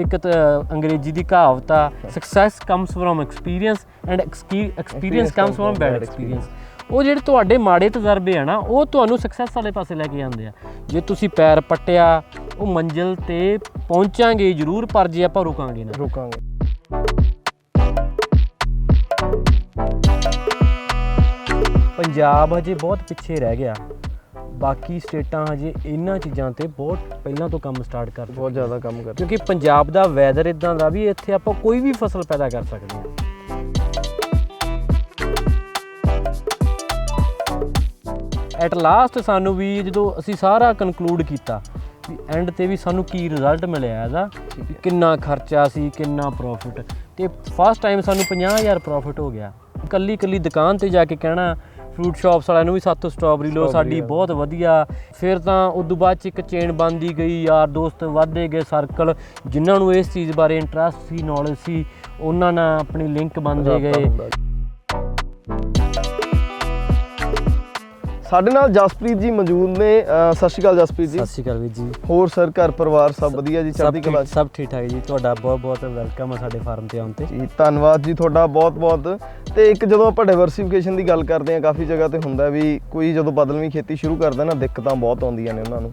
ਇੱਕ ਤਾਂ ਅੰਗਰੇਜ਼ੀ ਦੀ ਕਹਾਵਤ ਆ success comes from experience and experience comes from bad experience ਉਹ ਜਿਹੜੇ ਤੁਹਾਡੇ ਮਾੜੇ ਤਜਰਬੇ ਆ ਨਾ, ਉਹ ਤੁਹਾਨੂੰ ਸਕਸੈਸ ਵਾਲੇ ਪਾਸੇ ਲੈ ਕੇ ਜਾਂਦੇ ਆ। ਜੇ ਤੁਸੀਂ ਪੈਰ ਪੱਟਿਆ, ਉਹ ਮੰਜ਼ਿਲ ਤੇ ਪਹੁੰਚਾਂਗੇ ਜ਼ਰੂਰ, ਪਰ ਜੇ ਆਪਾਂ ਰੁਕਾਂਗੇ ਨਾ। ਰੁਕਾਂਗੇ। ਪੰਜਾਬ ਹਜੇ ਬਹੁਤ ਪਿੱਛੇ ਰਹਿ ਗਿਆ। ਬਾਕੀ ਸਟੇਟਾਂ ਹਜੇ ਇਹਨਾਂ ਚੀਜ਼ਾਂ ਤੇ ਬਹੁਤ ਪਹਿਲਾਂ ਤੋਂ ਕੰਮ ਸਟਾਰਟ ਕਰ ਬਹੁਤ ਜ਼ਿਆਦਾ ਕੰਮ ਕਰ ਕਿਉਂਕਿ ਪੰਜਾਬ ਦਾ ਵੈਦਰ ਇਦਾਂ ਦਾ ਵੀ ਇੱਥੇ ਆਪਾਂ ਕੋਈ ਵੀ ਫਸਲ ਪੈਦਾ ਕਰ ਸਕਦੇ ਹਾਂ। ਐਟ ਲਾਸਟ ਸਾਨੂੰ ਵੀ ਜਦੋਂ ਅਸੀਂ ਸਾਰਾ ਕਨਕਲੂਡ ਕੀਤਾ ਵੀ ਐਂਡ ਤੇ ਵੀ ਸਾਨੂੰ ਕੀ ਰਿਜ਼ਲਟ ਮਿਲਿਆ ਇਹਦਾ ਕਿੰਨਾ ਖਰਚਾ ਸੀ ਕਿੰਨਾ ਪ੍ਰੋਫਿਟ ਤੇ ਫਸਟ ਟਾਈਮ ਸਾਨੂੰ 50000 ਪ੍ਰੋਫਿਟ ਹੋ ਗਿਆ। ਕੱਲੀ ਕੱਲੀ ਦੁਕਾਨ ਤੇ ਜਾ ਕੇ ਕਹਿਣਾ ਫਰੂਟ ਸ਼ਾਪਸ ਵਾਲਿਆਂ ਨੂੰ ਵੀ ਸਾਤੋਂ ਸਟ੍ਰਾਬੇਰੀ ਲਓ ਸਾਡੀ ਬਹੁਤ ਵਧੀਆ। ਫਿਰ ਤਾਂ ਉਦੋਂ ਬਾਅਦ ਚ ਇੱਕ ਚੇਨ ਬਣਦੀ ਗਈ ਯਾਰ ਦੋਸਤ ਵਧਦੇ ਗਏ ਸਰਕਲ ਜਿਨ੍ਹਾਂ ਨੂੰ ਇਸ ਚੀਜ਼ ਬਾਰੇ ਇੰਟਰਸਟ ਸੀ ਨੌਲੇਜ ਸੀ ਉਹਨਾਂ ਨਾਲ ਆਪਣੀ ਲਿੰਕ ਬਣਦੇ ਗਏ। ਸਾਡੇ ਨਾਲ ਜਸਪ੍ਰੀਤ ਜੀ ਮੌਜੂਦ ਨੇ ਸਤਿ ਸ਼੍ਰੀ ਅਕਾਲ ਜਸਪ੍ਰੀਤ ਜੀ। ਸਤਿ ਸ਼੍ਰੀ ਅਕਾਲ ਵੀਰ ਜੀ। ਹੋਰ ਸਰ ਘਰ ਪਰਿਵਾਰ ਸਭ ਵਧੀਆ ਜੀ ਸਭ ਚੜ੍ਹਦੀ ਕਲਾ ਠੀਕ ਸਭ ਠੀਕ ਠਾਕ ਜੀ ਤੁਹਾਡਾ ਬਹੁਤ ਬਹੁਤ ਵੈਲਕਮ ਹੈ ਸਾਡੇ ਫਾਰਮ ਤੇ ਆਉਣ ਤੇ। ਜੀ ਧੰਨਵਾਦ ਜੀ ਤੁਹਾਡਾ ਬਹੁਤ ਬਹੁਤ ਤੇ ਇੱਕ ਜਦੋਂ ਆਪਾਂ ਡਾਈਵਰਸਿਫਿਕੇਸ਼ਨ ਦੀ ਗੱਲ ਕਰਦੇ ਹਾਂ ਕਾਫੀ ਜਗ੍ਹਾ ਤੇ ਹੁੰਦਾ ਵੀ ਕੋਈ ਜਦੋਂ ਬਦਲਵੀਂ ਖੇਤੀ ਸ਼ੁਰੂ ਕਰਦਾ ਨਾ ਦਿੱਕਤਾਂ ਬਹੁਤ ਆਉਂਦੀਆਂ ਨੇ ਉਹਨਾਂ ਨੂੰ।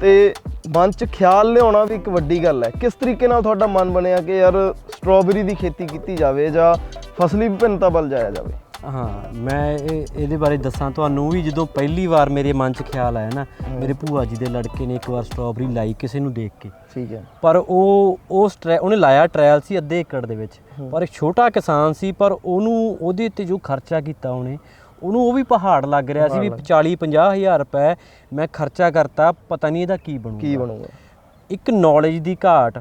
ਤੇ ਮਨ 'ਚ ਖਿਆਲ ਲਿਆਉਣਾ ਵੀ ਇੱਕ ਵੱਡੀ ਗੱਲ ਹੈ। ਕਿਸ ਤਰੀਕੇ ਨਾਲ ਤੁਹਾਡਾ ਮਨ ਬਣਿਆ ਕਿ ਯਾਰ ਸਟ੍ਰਾਬੇਰੀ ਦੀ ਖੇਤੀ ਕੀਤੀ ਜਾਵੇ ਜਾਂ ਫਸਲੀ ਵਿਭਿੰਨਤਾ ਵੱਲ ਜਾਇਆ ਜਾਵੇ? ਹਾਂ ਮੈਂ ਇਹ ਇਹਦੇ ਬਾਰੇ ਦੱਸਾਂ ਤੁਹਾਨੂੰ ਵੀ ਜਦੋਂ ਪਹਿਲੀ ਵਾਰ ਮੇਰੇ ਮਨ 'ਚ ਖਿਆਲ ਆਇਆ ਨਾ ਮੇਰੇ ਭੂਆ ਜੀ ਦੇ ਲੜਕੇ ਨੇ ਇੱਕ ਵਾਰ ਸਟ੍ਰਾਬੇਰੀ ਲਾਈ ਕਿਸੇ ਨੂੰ ਦੇਖ ਕੇ। ਠੀਕ ਹੈ। ਪਰ ਉਹ ਉਸ ਟਰੈ- ਉਹਨੇ ਲਾਇਆ ਟ੍ਰਾਇਲ ਸੀ ਅੱਧੇ ਏਕੜ ਦੇ ਵਿੱਚ। ਪਰ ਇੱਕ ਛੋਟਾ ਕਿਸਾਨ ਸੀ ਪਰ ਉਹਨੂੰ ਉਹਦੇ ਤੇ ਜੋ ਖਰਚਾ ਕੀਤਾ ਉਹਨੇ ਉਹਨੂੰ ਉਹ ਵੀ ਪਹਾੜ ਲੱਗ ਰਿਹਾ ਸੀ ਵੀ 40 50 ਹਜ਼ਾਰ ਰੁਪਏ ਮੈਂ ਖਰਚਾ ਕਰਤਾ ਪਤਾ ਨਹੀਂ ਇਹਦਾ ਕੀ ਬਣੂਗਾ। ਕੀ ਬਣੂਗਾ? ਇੱਕ ਨੌਲੇਜ ਦੀ ਘਾਟ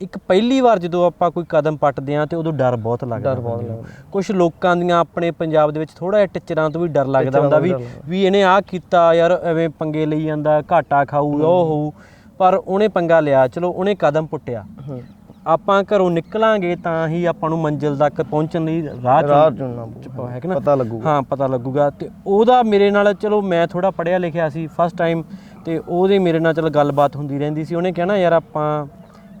ਇੱਕ ਪਹਿਲੀ ਵਾਰ ਜਦੋਂ ਆਪਾਂ ਕੋਈ ਕਦਮ ਪੱਟਦੇ ਆ ਤੇ ਉਦੋਂ ਡਰ ਬਹੁਤ ਲੱਗਦਾ ਡਰ ਬਹੁਤ ਨੂੰ। ਕੁਝ ਲੋਕਾਂ ਦੀਆਂ ਆਪਣੇ ਪੰਜਾਬ ਦੇ ਵਿੱਚ ਥੋੜਾ ਜਿਹਾ ਟਿਚਰਾਂ ਤੋਂ ਵੀ ਡਰ ਲੱਗਦਾ ਹੁੰਦਾ ਵੀ ਵੀ ਲੱਗਦਾ। ਇਹਨੇ ਆਹ ਕੀਤਾ ਯਾਰ ਐਵੇਂ ਪੰਗੇ ਲਈ ਜਾਂਦਾ ਘਾਟਾ ਖਾਊ ਉਹ ਹੋਊ। ਪਰ ਉਹਨੇ ਪੰਗਾ ਲਿਆ ਚਲੋ ਉਹਨੇ ਕਦਮ ਪੁੱਟਿਆ। ਆਪਾਂ ਘਰੋਂ ਨਿਕਲਾਂਗੇ ਤਾਂ ਹੀ ਆਪਾਂ ਨੂੰ ਮੰਜ਼ਿਲ ਤੱਕ ਪਹੁੰਚਣ ਲਈ ਰਾਹ ਰਾਹ ਚੁਣ- ਚੁਣਨਾ ਪਊ। ਹੈ ਕਿ ਨਾ? ਪਤਾ ਲੱਗੂਗਾ। ਹਾਂ ਪਤਾ ਲੱਗੂਗਾ। ਤੇ ਉਹਦਾ ਮੇਰੇ ਨਾਲ ਚਲੋ ਮੈਂ ਥੋੜਾ ਪੜਿਆ ਲਿਖਿਆ ਸੀ ਫਸਟ ਟਾਈਮ ਤੇ ਉਹਦੇ ਮੇਰੇ ਨਾਲ ਚਲ ਗੱਲਬਾਤ ਹੁੰਦੀ ਰਹਿੰਦੀ ਸੀ। ਉਹਨੇ ਕਹਿਣਾ ਯਾਰ ਆਪਾਂ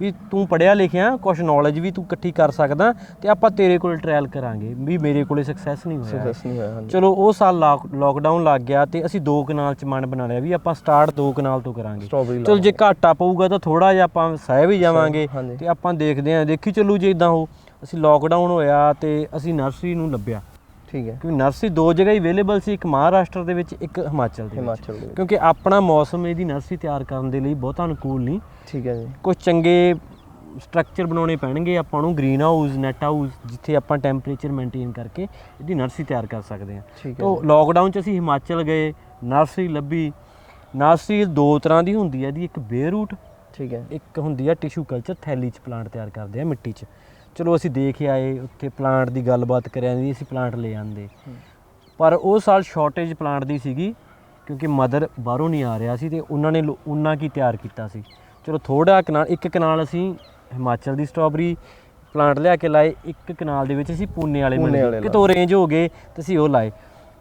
ਵੀ ਤੂੰ ਪੜਿਆ ਲਿਖਿਆ ਕੁਝ ਨੌਲੇਜ ਵੀ ਤੂੰ ਇਕੱਠੀ ਕਰ ਸਕਦਾ ਤੇ ਆਪਾਂ ਤੇਰੇ ਕੋਲ ਟ੍ਰਾਇਲ ਕਰਾਂਗੇ। ਵੀ ਮੇਰੇ ਕੋਲੇ ਸਕਸੈਸ ਨਹੀਂ ਹੋਇਆ। ਸਕਸੈਸ ਨਹੀਂ ਹੋਇਆ ਹਾਂਜੀ। ਚਲੋ ਉਹ ਸਾਲ ਲੋਕਡਾਊਨ ਲੱਗ ਗਿਆ ਤੇ ਅਸੀਂ ਦੋ ਕਨਾਲ ਚ ਮਨ ਬਣਾ ਲਿਆ ਵੀ ਆਪਾਂ ਸਟਾਰਟ ਦੋ ਕਨਾਲ ਤੋਂ ਕਰਾਂਗੇ। ਚਲ ਜੇ ਘਾਟਾ ਪਊਗਾ ਤਾਂ ਥੋੜਾ ਜਿਹਾ ਆਪਾਂ ਸਹਿ ਵੀ ਜਾਵਾਂਗੇ। ਤੇ ਆਪਾਂ ਦੇਖਦੇ ਆਂ ਦੇਖੀ ਚੱਲੂ ਜੇ ਇਦਾਂ ਹੋ। ਅਸੀਂ ਲੋਕਡਾਊਨ ਹੋਇਆ ਤੇ ਅਸੀਂ ਨਰਸਰੀ ਨੂੰ ਲੱਭਿਆ। ਠੀਕ ਹੈ। ਕਿਉਂਕਿ ਨਰਸਰੀ ਦੋ ਜਗ੍ਹਾ ਹੀ ਅਵੇਲੇਬਲ ਸੀ ਇੱਕ ਮਹਾਰਾਸ਼ਟਰ ਦੇ ਵਿੱਚ ਇੱਕ ਹਿਮਾਚਲ ਦੇ ਵਿੱਚ। ਹਿਮਾਚਲ ਦੇ ਵਿੱਚ। ਕਿਉਂਕਿ ਆਪਣਾ ਮੌਸਮ ਇਹਦੀ ਨਰਸਰੀ ਤਿਆਰ ਕਰਨ ਦੇ ਲਈ ਬਹੁਤਾ ਅਨੁਕੂਲ ਨਹੀਂ। ਠੀਕ ਹੈ ਜੀ। ਕੁਝ ਚੰਗੇ ਸਟਰਕਚਰ ਬਣਾਉਣੇ ਪੈਣਗੇ ਆਪਾਂ ਨੂੰ ਗ੍ਰੀਨ ਹਾਊਸ ਨੈਟ ਹਾਊਸ ਜਿੱਥੇ ਆਪਾਂ ਟੈਂਪਰੇਚਰ ਮੇਨਟੇਨ ਕਰਕੇ ਇਹਦੀ ਨਰਸਰੀ ਤਿਆਰ ਕਰ ਸਕਦੇ ਹਾਂ। ਠੀਕ ਹੈ ਤੋਂ ਲੋਕਡਾਊਨ 'ਚ ਅਸੀਂ ਹਿਮਾਚਲ ਗਏ ਨਰਸਰੀ ਲੱਭੀ। ਨਰਸਰੀ ਦੋ ਤਰ੍ਹਾਂ ਦੀ ਹੁੰਦੀ ਹੈ ਦੀ ਇੱਕ ਬੇਅਰ ਰੂਟ ਠੀਕ ਹੈ। ਇੱਕ ਹੁੰਦੀ ਆ ਟਿਸ਼ੂ ਕਲਚਰ ਥੈਲੀ 'ਚ ਪਲਾਂਟ ਤਿਆਰ ਕਰਦੇ ਆ ਮਿੱਟੀ 'ਚ। ਚਲੋ ਅਸੀਂ ਦੇਖ ਆਏ ਉੱਥੇ ਪਲਾਂਟ ਦੀ ਗੱਲਬਾਤ ਕਰਿਆ ਨਹੀਂ ਅਸੀਂ ਪਲਾਂਟ ਲੈ ਆਂਦੇ। ਪਰ ਉਹ ਸਾਲ ਸ਼ਾਰਟੇਜ ਪਲਾਂਟ ਦੀ ਸੀਗੀ ਕਿਉਂਕਿ ਮਦਰ ਬਾਹਰੋਂ ਨਹੀਂ ਆ ਰਿਹਾ ਸੀ ਤੇ ਉਹਨਾਂ ਨੇ ਉਹਨਾਂ ਕੀ ਤਿਆਰ ਕੀਤਾ ਸੀ। ਚਲੋ ਥੋੜਾ ਕਨਾਲ ਇੱਕ ਕਨਾਲ ਅਸੀਂ ਹਿਮਾਚਲ ਦੀ ਸਟ੍ਰਾਬੇਰੀ ਪਲਾਂਟ ਲਿਆ ਕੇ ਲਾਏ ਇੱਕ ਕਨਾਲ ਦੇ ਵਿੱਚ ਅਸੀਂ ਪੂਨੇ ਵਾਲੇ ਮਿਲ ਕਿਤੋਂ ਰੇਂਜ ਹੋ ਗਏ ਤੇ ਅਸੀਂ ਉਹ ਲਾਏ।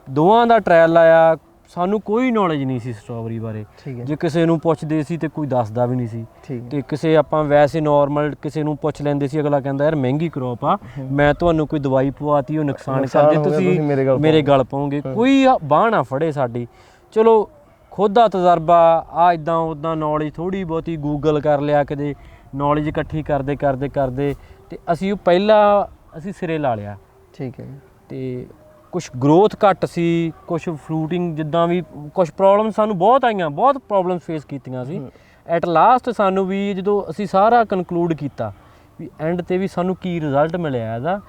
ਦੋਵਾਂ ਦਾ ਟ੍ਰਾਇਲ ਲਾਇਆ ਸਾਨੂੰ ਕੋਈ ਨੌਲੇਜ ਨਹੀਂ ਸੀ ਸਟ੍ਰਾਬੇਰੀ ਬਾਰੇ। ਠੀਕ ਹੈ। ਜੇ ਕਿਸੇ ਨੂੰ ਪੁੱਛਦੇ ਸੀ ਤੇ ਕੋਈ ਦੱਸਦਾ ਵੀ ਨਹੀਂ ਸੀ। ਤੇ ਕਿਸੇ ਆਪਾਂ ਵੈਸੇ ਨਾਰਮਲ ਕਿਸੇ ਨੂੰ ਪੁੱਛ ਲੈਂਦੇ ਸੀ ਅਗਲਾ ਕਹਿੰਦਾ ਯਾਰ ਮਹਿੰਗੀ ਕਰੋਪ ਆ ਮੈਂ ਤੁਹਾਨੂੰ ਕੋਈ ਦਵਾਈ ਪਵਾਤੀ ਉਹ ਨੁਕਸਾਨ ਨੁਕਸਾਨ ਕਰ ਜੇ ਹੋ ਗਿਆ, ਤੁਸੀਂ ਮੇਰੇ ਗਲ ਪਾਓਗੇ। ਕੋਈ ਬਾਹ ਨਾ ਫੜੇ ਸਾਡੀ। ਚਲੋ ਖੁਦ ਦਾ ਤਜਰਬਾ ਆ ਇਦਾਂ ਉਦਾਂ ਨੌਲੇਜ ਥੋੜੀ ਬਹੁਤੀ ਗੂਗਲ ਕਰ ਲਿਆ ਕਦੇ ਨੌਲੇਜ ਇਕੱਠੀ ਕਰਦੇ ਕਰਦੇ ਕਰਦੇ ਤੇ ਅਸੀਂ ਉਹ ਪਹਿਲਾ ਅਸੀਂ ਸਿਰੇ ਲਾ ਲਿਆ। ਠੀਕ ਹੈ। ਤੇ ਕੁਝ ਗਰੋਥ ਘੱਟ ਸੀ ਕੁਝ ਫਰੂਟਿੰਗ ਜਿੱਦਾਂ ਵੀ ਕੁਝ ਪ੍ਰੋਬਲਮ ਸਾਨੂੰ ਬਹੁਤ ਆਈਆਂ ਬਹੁਤ ਪ੍ਰੋਬਲਮ ਫੇਸ ਕੀਤੀਆਂ ਸੀ। ਐਟ ਲਾਸਟ ਸਾਨੂੰ ਵੀ ਜਦੋਂ ਅਸੀਂ ਸਾਰਾ ਕਨਕਲੂਡ ਕੀਤਾ ਵੀ ਐਂਡ ਤੇ ਵੀ ਸਾਨੂੰ ਕੀ ਰਿਜ਼ਲਟ ਮਿਲਿਆ ਇਹਦਾ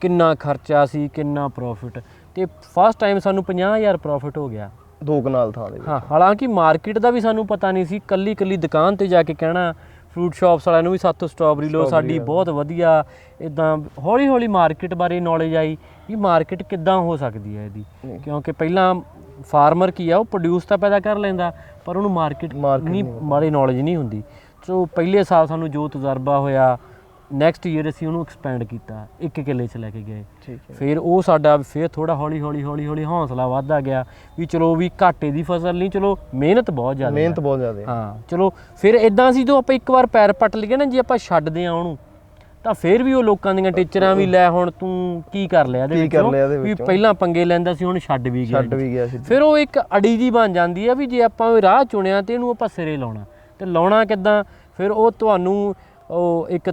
ਕਿੰਨਾ ਖਰਚਾ ਸੀ ਕਿੰਨਾ ਪ੍ਰੋਫਿਟ ਤੇ ਫਸਟ ਟਾਈਮ ਸਾਨੂੰ 50000 ਪ੍ਰੋਫਿਟ ਹੋ ਗਿਆ। ਦੋ ਕਨਾਲ ਥਾਂ ਦੇ ਵਿੱਚ। ਹਾਂ ਹਾਲਾਂਕਿ ਮਾਰਕੀਟ ਦਾ ਵੀ ਸਾਨੂੰ ਪਤਾ ਨਹੀਂ ਸੀ ਕੱਲੀ ਕੱਲੀ ਦੁਕਾਨ ਤੇ ਜਾ ਕੇ ਕਹਿਣਾ ਫਰੂਟ ਸ਼ਾਪਸ ਵਾਲਿਆਂ ਨੂੰ ਵੀ ਸਾਤੋਂ ਸਟ੍ਰਾਬੇਰੀ ਲਓ ਸਾਡੀ ਬਹੁਤ ਵਧੀਆ ਇਦਾਂ ਹੌਲੀ ਹੌਲੀ ਮਾਰਕੀਟ ਬਾਰੇ ਨੌਲੇਜ ਆਈ ਵੀ ਮਾਰਕੀਟ ਕਿੱਦਾਂ ਹੋ ਸਕਦੀ ਹੈ ਇਹਦੀ। ਕਿਉਂਕਿ ਪਹਿਲਾਂ ਫਾਰਮਰ ਕੀ ਆ ਉਹ ਪ੍ਰੋਡਿਊਸ ਤਾਂ ਪੈਦਾ ਕਰ ਲੈਂਦਾ ਪਰ ਉਹਨੂੰ ਮਾਰਕੀਟ ਨਹੀਂ ਮਾੜੀ ਨੌਲੇਜ ਨਹੀਂ ਹੁੰਦੀ। ਸੋ ਪਹਿਲੇ ਸਾਲ ਸਾਨੂੰ ਜੋ ਤਜਰਬਾ ਹੋਇਆ ਨੈਕਸਟ ਈਅਰ ਅਸੀਂ ਉਹਨੂੰ ਐਕਸਪੈਂਡ ਕੀਤਾ ਇੱਕ ਕਿੱਲੇ 'ਚ ਲੈ ਕੇ ਗਏ। ਠੀਕ ਹੈ। ਫਿਰ ਉਹ ਸਾਡਾ ਫਿਰ ਥੋੜਾ ਹੌਲੀ ਹੌਲੀ ਹੌਲੀ ਹੌਲੀ ਹੌਸਲਾ ਵੱਧਦਾ ਗਿਆ ਵੀ ਚਲੋ ਵੀ ਘਾਟੇ ਦੀ ਫਸਲ ਨਹੀਂ ਚਲੋ ਮਿਹਨਤ ਬਹੁਤ ਜ਼ਿਆਦਾ ਮਿਹਨਤ। ਬਹੁਤ ਜ਼ਿਆਦਾ ਹੈ। ਚਲੋ ਫਿਰ ਇਦਾਂ ਸੀ ਜਦੋਂ ਆਪਾਂ ਇੱਕ ਵਾਰ ਪੈਰ ਪੱਟ ਲਈਏ ਨਾ ਜੇ ਆਪਾਂ ਛੱਡਦੇ ਆ ਉਹਨੂੰ ਤਾਂ ਫਿਰ ਵੀ ਉਹ ਲੋਕਾਂ ਦੀਆਂ ਟੀਚਰਾਂ ਵੀ ਲੈ ਹੁਣ ਤੂੰ ਕੀ ਕਰ ਲਿਆ ਇਹਦੇ ਵਿੱਚੋਂ? ਵੀ? ਪਹਿਲਾਂ ਪੰਗੇ ਲੈਂਦਾ ਸੀ ਹੁਣ ਛੱਡ ਵੀ ਗਿਆ ਛੱਡ ਵੀ ਗਿਆ ਸੀ। ਫਿਰ ਉਹ ਇੱਕ ਅੜੀ ਜੀ ਬਣ ਜਾਂਦੀ ਆ ਵੀ ਜੇ ਆਪਾਂ ਰਾਹ ਚੁਣਿਆ ਤੇ ਇਹਨੂੰ ਆਪਾਂ ਸਿਰੇ ਲਾਉਣਾ। ਤੇ ਲਾਉਣਾ ਕਿੱਦਾਂ? ਫਿਰ ਉਹ ਤੁਹਾਨੂੰ ਉਹ ਇੱਕ